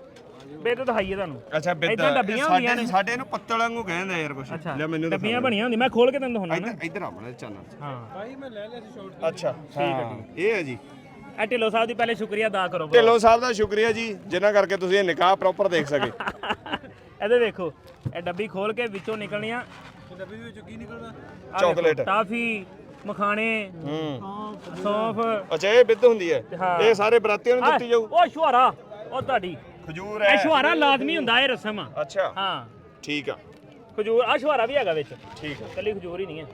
ਬਿੱਦ ਦਿਖਾਈਏ ਤੁਹਾਨੂੰ। ਅੱਛਾ ਬਿੱਦ। ਏਦਾਂ ਡੱਬੀਆਂ ਹੁੰਦੀਆਂ ਨੇ। ਸਾਡੇ ਇਹਨੂੰ ਪੱਤਲ ਵਾਂਗੂ ਕਹਿੰਦੇ ਯਾਰ ਕੁਛ। ਲੈ ਮੈਨੂੰ ਡੱਬੀਆਂ ਬਣੀਆਂ ਹੁੰਦੀਆਂ। ਮੈਂ ਖੋਲ ਕੇ ਤੈਨੂੰ ਦਿਖਾਉਣਾ ਨਾ। ਇੱਧਰ ਇੱਧਰ ਆਪਣਾ ਚੈਨਲ ਹਾਂ। ਅੱਛਾ ਹਾਂ। ਇਹ ਹੈ ਜੀ। ਇਹ ਢਿੱਲੋਂ ਸਾਹਿਬ ਦੀ ਪਹਿਲੇ ਸ਼ੁਕਰੀਆ ਅਦਾ ਕਰੋ ਢਿੱਲੋਂ ਸਾਹਿਬ ਦਾ ਸ਼ੁਕਰੀਆ ਜੀ ਜਿਨ੍ਹਾਂ ਕਰਕੇ ਤੁਸੀਂ ਇਹ ਨਿਕਾਹ ਪ੍ਰੋਪਰ ਦੇਖ ਸਕੇ। [laughs] ਇਹਦੇ ਵੇਖੋ ਇਹ ਡੱਬੀ ਖੋਲ ਕੇ ਵਿੱਚੋਂ ਨਿਕਲਣੀਆਂ। ਡੱਬੀ ਵਿੱਚੋਂ ਕੀ ਨਿਕਲਦਾ? ਚਾਕਲੇਟ। ਟਾਫੀ ਮਖਾਣੇ ਹੂੰ। ਸੌਂਫ। ਅੱਛਾ ਇਹ ਬਿੱਦ ਹੁੰਦੀ ਹੈ? ਹਾਂ। ਇਹ ਸਾਰੇ ਬਰਾਤੀਆਂ ਨੂੰ ਦਿੱਤੀ ਜਾਊ? ਉਹ ਸ਼ੁਹਾਰਾ ਉਹ ਤੁਹਾਡੀ। ਖਜੂਰ ਇਹ ਹੈ ਸ਼ੁਹਾਰਾ ਲਾਜ਼ਮੀ ਹੁੰਦਾ ਇਹ ਰਸਮ। ਆ ਅੱਛਾ। ਹਾਂ। ਠੀਕ ਆ। ਖਜੂਰ ਆ ਸ਼ੁਹਾਰਾ ਵੀ ਹੈਗਾ ਵਿੱਚ। ਠੀਕ ਆ। ਕੱਲੀ ਖਜੂਰ ਹੀ ਨਹੀਂ ਹੈ।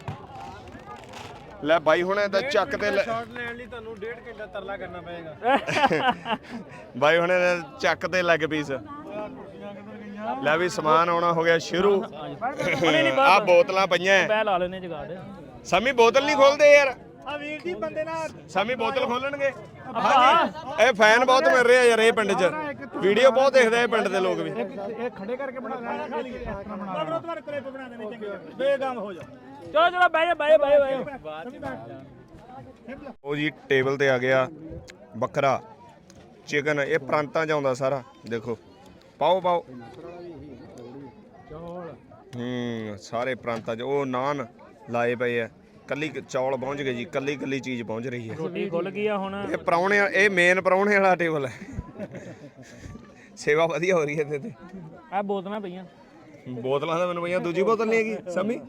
ਲੈ ਬਾਈ ਹੁਣ ਇਹਦਾ ਚੱਕ ਤੇ ਲੈ- ਸ਼ਾਟ ਲੈਣ ਲਈ ਤੁਹਾਨੂੰ ਡੇਢ ਘੰਟਾ ਤਰਲਾ ਕਰਨਾ ਪਏਗਾ। [laughs] ਬਾਈ ਹੁਣ ਇਹਦਾ ਚੱਕ ਤੇ ਲੱਗ ਪੀਸ ਲੈ ਵੀ ਸਮਾਨ ਆਉਣਾ ਹੋ ਗਿਆ ਸ਼ੁਰੂ। ਉਹਨੇ ਨਹੀਂ ਆ ਬੋਤਲਾਂ ਪਈਆਂ। ਐ। ਬੈ ਲਾ ਲੈਨੇ ਜਗਾੜ। ਸਮੀ ਬੋਤਲ ਨਹੀਂ ਖੋਲਦੇ ਯਾਰ। ਆ ਵੀਰ ਜੀ ਬੰਦੇ ਨਾਲ ਸਮੀ ਬੋਤਲ ਖੋਲਣਗੇ। ਹਾਂ ਇਹ ਫੈਨ ਬਹੁਤ ਮਿਲ ਰਹੇ ਆ ਯਾਰ ਇਹ ਪਿੰਡ 'ਚ। ਵੀਡੀਓ ਬਹੁਤ ਦੇਖਦੇ ਆ ਇਹ ਪਿੰਡ ਦੇ ਲੋਕ ਵੀ। ਇਹ ਖੜੇ ਕਰਕੇ ਬਣਾ ਲੈਣਾ। ਖਾਲੀ। ਇਸ ਤਰ੍ਹਾਂ ਬਣਾ ਲੈਣਾ ਬਣਾ ਦੇਣੇ ਚੰਗੇ। ਬੇਗਮ ਹੋ ਜਾ। ਚਲੋ ਚਲੋ ਬਹਿ ਜਾ ਬਹਿ ਜਾ ਬਹਿ ਜਾ, ਉਹ ਜੀ ਟੇਬਲ ਤੇ ਆ ਗਿਆ ਬੱਕਰਾ ਚਿਕਨ ਇਹ ਪ੍ਰਾਂਤਾਂ 'ਚ ਆਉਂਦਾ ਸਾਰਾ ਦੇਖੋ। ਪਾਓ ਪਾਓ। ਹੂੰ ਸਾਰੇ ਪ੍ਰਾਂਤਾਂ 'ਚ ਉਹ ਨਾਨ ਲਾਏ ਪਏ ਆ। ਕੱਲੀ ਚੌਲ ਪਹੁੰਚ ਗਏ ਜੀ ਕੱਲੀ ਕੱਲੀ ਚੀਜ਼ ਪਹੁੰਚ ਰਹੀ ਹੈ। ਰੋਟੀ ਖੁੱਲ ਗਈ ਆ ਹੁਣ। ਇਹ ਪਰੌਣੇ ਇਹ ਮੇਨ ਪਰੌਣੇ ਵਾਲਾ ਟੇਬਲ ਹੈ। ਸੇਵਾ ਵਧੀਆ ਹੋ ਰਹੀ ਹੈ ਇੱਥੇ ਤੇ। ਆ ਬੋਤਲਾਂ ਪਈਆਂ। ਬੋਤਲਾਂ ਦਾ ਮੈਨੂੰ ਪਈਆਂ ਦੂਜੀ ਬੋਤਲ ਨਹੀਂ ਹੈਗੀ ਸਮੀ?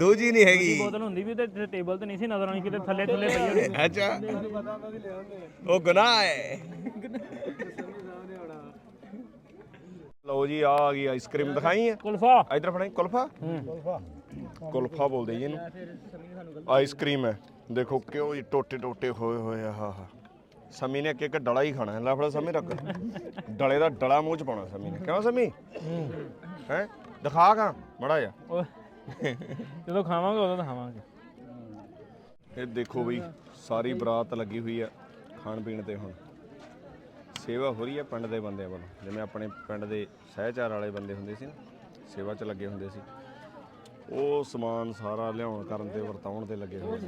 ਦੂਜੀ ਨਹੀਂ ਹੈਗੀ। ਬੋਤਲ ਹੁੰਦੀ ਵੀ ਤੇ ਟੇਬਲ ਤੇ ਨਹੀਂ ਸੀ ਨਜ਼ਰ ਆਉਣੀ ਕਿਤੇ ਥੱਲੇ ਥੱਲੇ ਪਈ ਹੋਣੀ। ਅੱਛਾ। ਉਹ ਗੁਨਾਹ ਹੈ। ਲਓ ਜੀ ਆ ਆ ਗਈ ਆਈਸਕ੍ਰੀਮ ਦਿਖਾਈ ਹੈ ਕੁਲਫਾ। ਇਧਰ ਫੜਾਈ ਕੁਲਫਾ? ਕੁਲਫਾ। ਬੋਲਦੇ ਜੀ ਇਹਨੂੰ। ਆਈਸਕ੍ਰੀਮ ਹੈ। ਦੇਖੋ ਕਿਉਂ ਜੀ ਟੋਟੇ ਟੋਟੇ ਹੋਏ ਹੋਏ ਆ ਹਾ ਹਾ। ਸਮੀ ਨੇ ਇੱਕ ਇੱਕ ਡਲਾ ਹੀ ਖਾਣਾ ਹੈ। ਲੈ ਫੜਾ ਸਮੀ ਰੱਖ। ਡਲੇ ਦਾ ਡਲਾ ਮੂੰਹ ਚ ਪਾਉਣਾ ਸਮੀ ਨੇ। ਕਿਉਂ ਸਮੀ? ਹੈ? ਦਿਖਾ ਕਾ ਮੜਾ ਜਾ। ਓਏ। [laughs] ਜਦੋਂ ਖਾਵਾਂਗੇ ਉਦੋਂ ਤਾਂ ਖਾਵਾਂਗੇ ਇਹ ਦੇਖੋ ਬਈ ਸਾਰੀ ਬਰਾਤ ਲੱਗੀ ਹੋਈ ਆ ਖਾਣ ਪੀਣ ਤੇ ਹੁਣ। ਸੇਵਾ ਹੋ ਰਹੀ ਹੈ ਪਿੰਡ ਦੇ ਬੰਦਿਆਂ ਵੱਲੋਂ। ਜਿਵੇਂ ਆਪਣੇ ਪਿੰਡ ਦੇ ਸਹਿਚਾਰ ਵਾਲੇ ਬੰਦੇ ਹੁੰਦੇ ਸੀ ਨਾ ਸੇਵਾ 'ਚ ਲੱਗੇ ਹੁੰਦੇ ਸੀ। ਉਹ ਸਮਾਨ ਸਾਰਾ ਲਿਆਉਣ ਕਰਨ ਤੇ ਵਰਤਾਉਣ ਤੇ ਲੱਗੇ ਹੋਏ ਸੀ।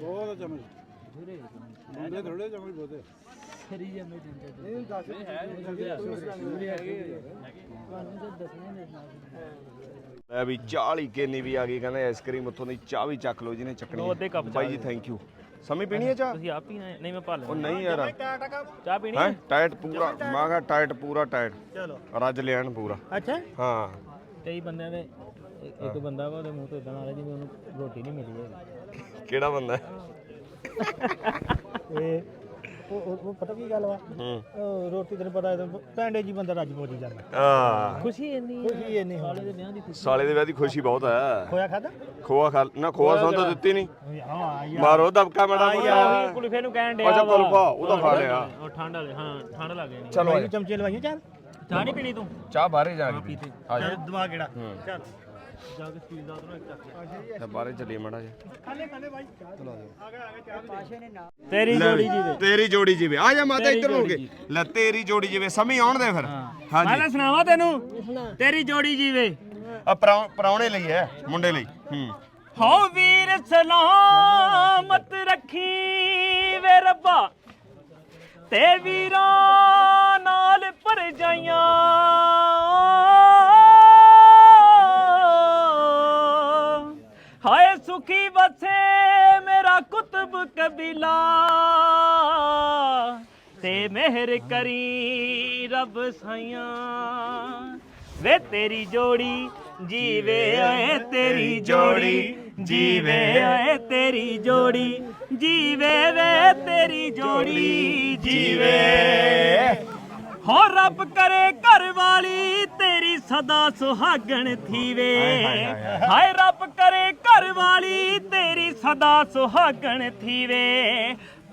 ਬਹੁਤ ਚਮਚ। ਮੁੰਡੇ ਥੋੜੇ ਚਮਚ ਬਹੁਤੇ। ਲੈ ਵੀ ਚਾਹ ਵਾਲੀ ਕੇਨੀ ਵੀ ਆ ਗਈ ਕਹਿੰਦੇ ਆਈਸਕ੍ਰੀਮ ਉੱਥੋਂ ਦੀ ਚਾਹ ਵੀ ਚੱਕ ਲਓ ਜਿਹਨੇ ਚੱਕਣੀ ਅੱਧੇ ਕੱਪ ਬਾਈ ਜੀ ਥੈਂਕ ਯੂ ਸਮੀ ਪੀਣੀ ਹੈ ਚਾਹ? ਤੁਸੀਂ ਆਪ ਹੀ? ਨਹੀਂ ਮੈਂ ਪਾ ਉਹ ਲੈਣਾ ਨਹੀਂ ਯਾਰ। ਚਾਹ ਪੀਣੀ ਹੈ? ਹੈ? ਟਾਈਟ ਪੂਰਾ। ਮੈਂ ਕਿਹਾ ਟਾਈਟ ਪੂਰਾ ਟਾਈਟ ਚਲੋ। ਰੱਜ ਲਿਆਣ ਪੂਰਾ। ਅੱਛਾ। ਹਾਂ। ਕਈ ਬੰਦਿਆਂ ਦੇ ਇੱਕ ਇੱਕ ਬੰਦਾ ਵਾ ਉਹਦੇ ਮੂੰਹ ਤੋਂ ਇਦਾਂ ਆ ਰਿਹਾ ਜਿਵੇਂ ਉਹਨੂੰ ਰੋਟੀ ਨਹੀਂ ਮਿਲੀ ਹੈ ਕਿਹੜਾ ਬੰਦਾ? ਹੈ? ਇਹ ਉਹ ਉਹ- ਉਹ ਪਤਾ ਕੀ ਗੱਲ ਵਾ? ਹੂੰ। ਉਹ ਰੋਟੀ ਤੈਨੂੰ ਪਤਾ ਹੈ ਪੈਂਡੇ ਜੀ ਬੰਦਾ ਰੱਜ ਮੋਜੀ ਜਾਂਦਾ। ਆ ਖੁਸ਼ੀ ਇੰਨੀ ਖੁਸ਼ੀ ਇੰਨੀ ਹੋ ਦੇ ਵਿਆਹ ਦੀ ਖੁਸ਼ੀ। ਸਾਲੇ ਦੇ ਵਿਆਹ ਦੀ ਖੁਸ਼ੀ ਬਹੁਤ ਹੈ ਖੋਇਆ ਖਾਦਾ ਖੋਆ ਖਾ ਨਾ ਖੋਆ ਸੌਂ ਤਾਂ ਦਿੱਤੀ ਨਹੀਂ। ਹਾਂ ਮਾਰੋ ਦਬਕਾ ਮੜਾ ਉਹੀ ਕੁਲਫੇ ਨੂੰ ਕਹਿਣ ਡਿਆ ਅੱਛਾ ਵਾ। ਕੁਲਫਾ ਉਹਦਾ ਖਾ ਲਿਆ। ਉਹ ਠੰਡ ਵਾਲੇ ਹਾਂ ਠੰਡ ਲੱਗ ਜਾਣੀ। ਚਲੋ ਭਾਈ ਚਮਚੇ ਲਵਾਈਆਂ ਚਾਰ ਚਾਹ ਨਹੀਂ ਪੀਣੀ ਤੂੰ? ਚਾਹ ਬਾਹਰੇ ਜਾ ਕੇ ਪੀ ਆ ਜਾ। ਦਿਮਾਗ ਕਿਹੜਾ? ਚੱਲ। ਜਾ ਕੇ ਸਟੀਲ ਦਾ ਉਹਨੂੰ ਇੱਕ ਚੱਕ ਤੇ ਬਾਹਰੇ ਚੱਲੀਏ ਮੜਾ ਜਾ ਖਾਲੇ ਖਾਲੇ ਭਾਈ ਚਲਾ ਆ ਗਿਆ ਆ ਗਿਆ ਚਾਰ ਤੇਰੀ ਜੋੜੀ ਜੀ ਦੇ ਤੇਰੀ ਜੋੜੀ ਜਿਵੇਂ। ਆ ਜਾ ਮਾਤਾ ਇੱਧਰ ਹੋ ਕੇ। ਲੈ ਤੇਰੀ ਜੋੜੀ ਜਿਵੇਂ। ਸਮੀ ਆਉਣ ਦੇ ਫਿਰ। ਮੈਂ ਹਾਂਜੀ। ਤਾਂ ਸੁਣਾਵਾ ਤੈਨੂੰ। ਤੇਰੀ ਜੋੜੀ ਜੀਵੇ। ਆ ਪਰਾਉਣੇ ਲਈ ਹੈ ਮੁੰਡੇ ਲਈ। ਹੂੰ। ਹੋ ਵੀਰ ਸਲਾਮਤ ਰੱਖੀ ਵੇ ਰੱਬਾ। ਤੇ ਵੀਰਾਂ ਨਾਲ ਭਰ ਜਾਈਆਂ। ਕਬੀਲਾ। ਤੇ ਮਿਹਰ ਕਰੀ ਰੱਬ ਸਾਈਆਂ। ਵੇ ਤੇਰੀ ਜੋੜੀ ਜੀਵੇ ਓਏ ਤੇਰੀ ਜੋੜੀ, ਜੀਵੇ ਓਏ ਤੇਰੀ ਜੋੜੀ, ਜੀਵੇ ਵੇ ਤੇਰੀ ਜੋੜੀ, ਜੀਵੇ ਰੱਬ ਕਰੇ ਘਰ ਵਾਲੀ ਤੇਰੀ ਸਦਾ ਸੁਹਾਗਣ ਥੀਵੇ। ਹਾਏ ਰੱਬ ਕਰੇ ਘਰ ਵਾਲੀ ਤੇਰੀ ਸਦਾ ਸੁਹਾਗਣ ਥੀਵੇ।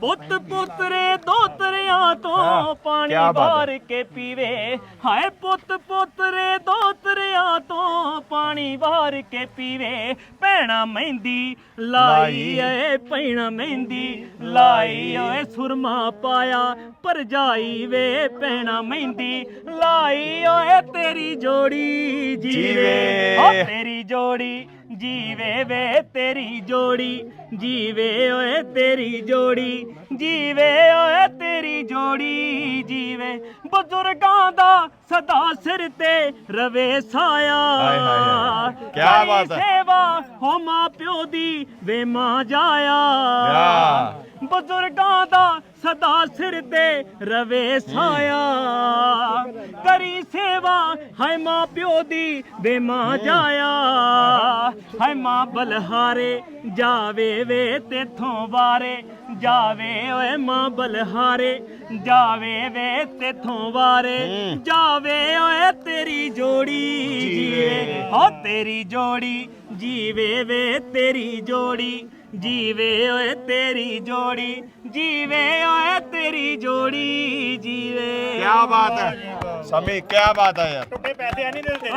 ਪੁੱਤ ਪੁੱਤਰੇ ਦੋਤਰਿਆਂ ਤੋਂ ਪਾਣੀ। ਵਾਰ ਕੇ ਪੀਵੇ। ਹਾਏ ਪੁੱਤ ਪੁੱਤਰੇ ਦੋਤਰਿਆਂ ਤੋਂ ਪਾਣੀ ਵਾਰ ਕੇ ਪੀਵੇ। ਭੈਣਾ ਮਹਿੰਦੀ ਲਾਈ ਏ ਭੈਣਾ ਮਹਿੰਦੀ ਲਾਈ ਓਏ ਸੁਰਮਾ ਪਾਇਆ ਪਰਜਾਈ ਵੇ ਭੈਣਾ ਮਹਿੰਦੀ ਲਾਈ ਓਏ ਤੇਰੀ ਜੋੜੀ ਜੀਵੇ। ਜੀਵੇ। ਓ ਤੇਰੀ ਜੋੜੀ ਜੀਵੇ ਵੇ ਤੇਰੀ ਜੋੜੀ ਜੀਵੇ ਓਏ ਤੇਰੀ ਜੋੜੀ ਜੀਵੇ ਓਏ ਤੇਰੀ ਜੋੜੀ ਜੀਵੇ ਬਜ਼ੁਰਗਾਂ ਦਾ ਸਦਾ ਸਿਰ ਤੇ ਰਵੇ ਸਾਇਆ ਹਾਏ ਹਾਏ ਹਾਏ। ਕਿਆ ਕਰੀ ਬਾਤ ਹੈ। ਸੇਵਾ ਹੋ ਮਾਂ ਪਿਓ ਦੀ ਵੇ ਮਾਂ ਜਾਇਆ। ਬਜ਼ੁਰਗਾਂ ਦਾ ਸਦਾ ਸਿਰ ਤੇ ਰਵੇ ਸਾਇਆ। ਕਰੀ ਸੇਵਾ ਹਾਏ ਮਾਂ ਪਿਓ ਦੀ ਵੇ ਮਾਂ ਜਾਇਆ। ਹਾਏ ਮਾਂ ਬਲਹਾਰੇ ਜਾਵੇ ਵੇ ਤੇਥੋਂ ਵਾਰੇ। ਜਾਵੇ ਓਏ ਮਾਂ ਬਲਹਾਰੇ ਜਾਵੇ ਵੇ ਤੇਥੋਂ ਵਾਰੇ। ਜਾਵੇ ਓਏ ਤੇਰੀ ਜੋੜੀ ਜੀਵੇ। ਹੋ ਤੇਰੀ ਜੋੜੀ ਜੀਵੇ ਵੇ ਤੇਰੀ ਜੋੜੀ। ਜੀਵੇ ਓਏ ਤੇਰੀ ਜੋੜੀ ਜੀਵੇ ਓਏ ਤੇਰੀ ਜੋੜੀ ਜੀਵੇ। ਕੀ ਬਾਤ ਹੈ। ਸਮੀ ਕੀ ਬਾਤ ਹੈ ਯਾਰ। ਟੁੱਟੇ ਪੈਸੇ ਆ ਨਹੀਂ ਦਿੰਦੇ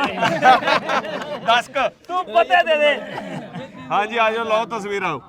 ਦੱਸ ਕ। ਤੂੰ ਪਤਾ ਦੇ ਦੇ। ਹਾਂਜੀ ਆਜੋ ਲਓ ਤਸਵੀਰਾਂ।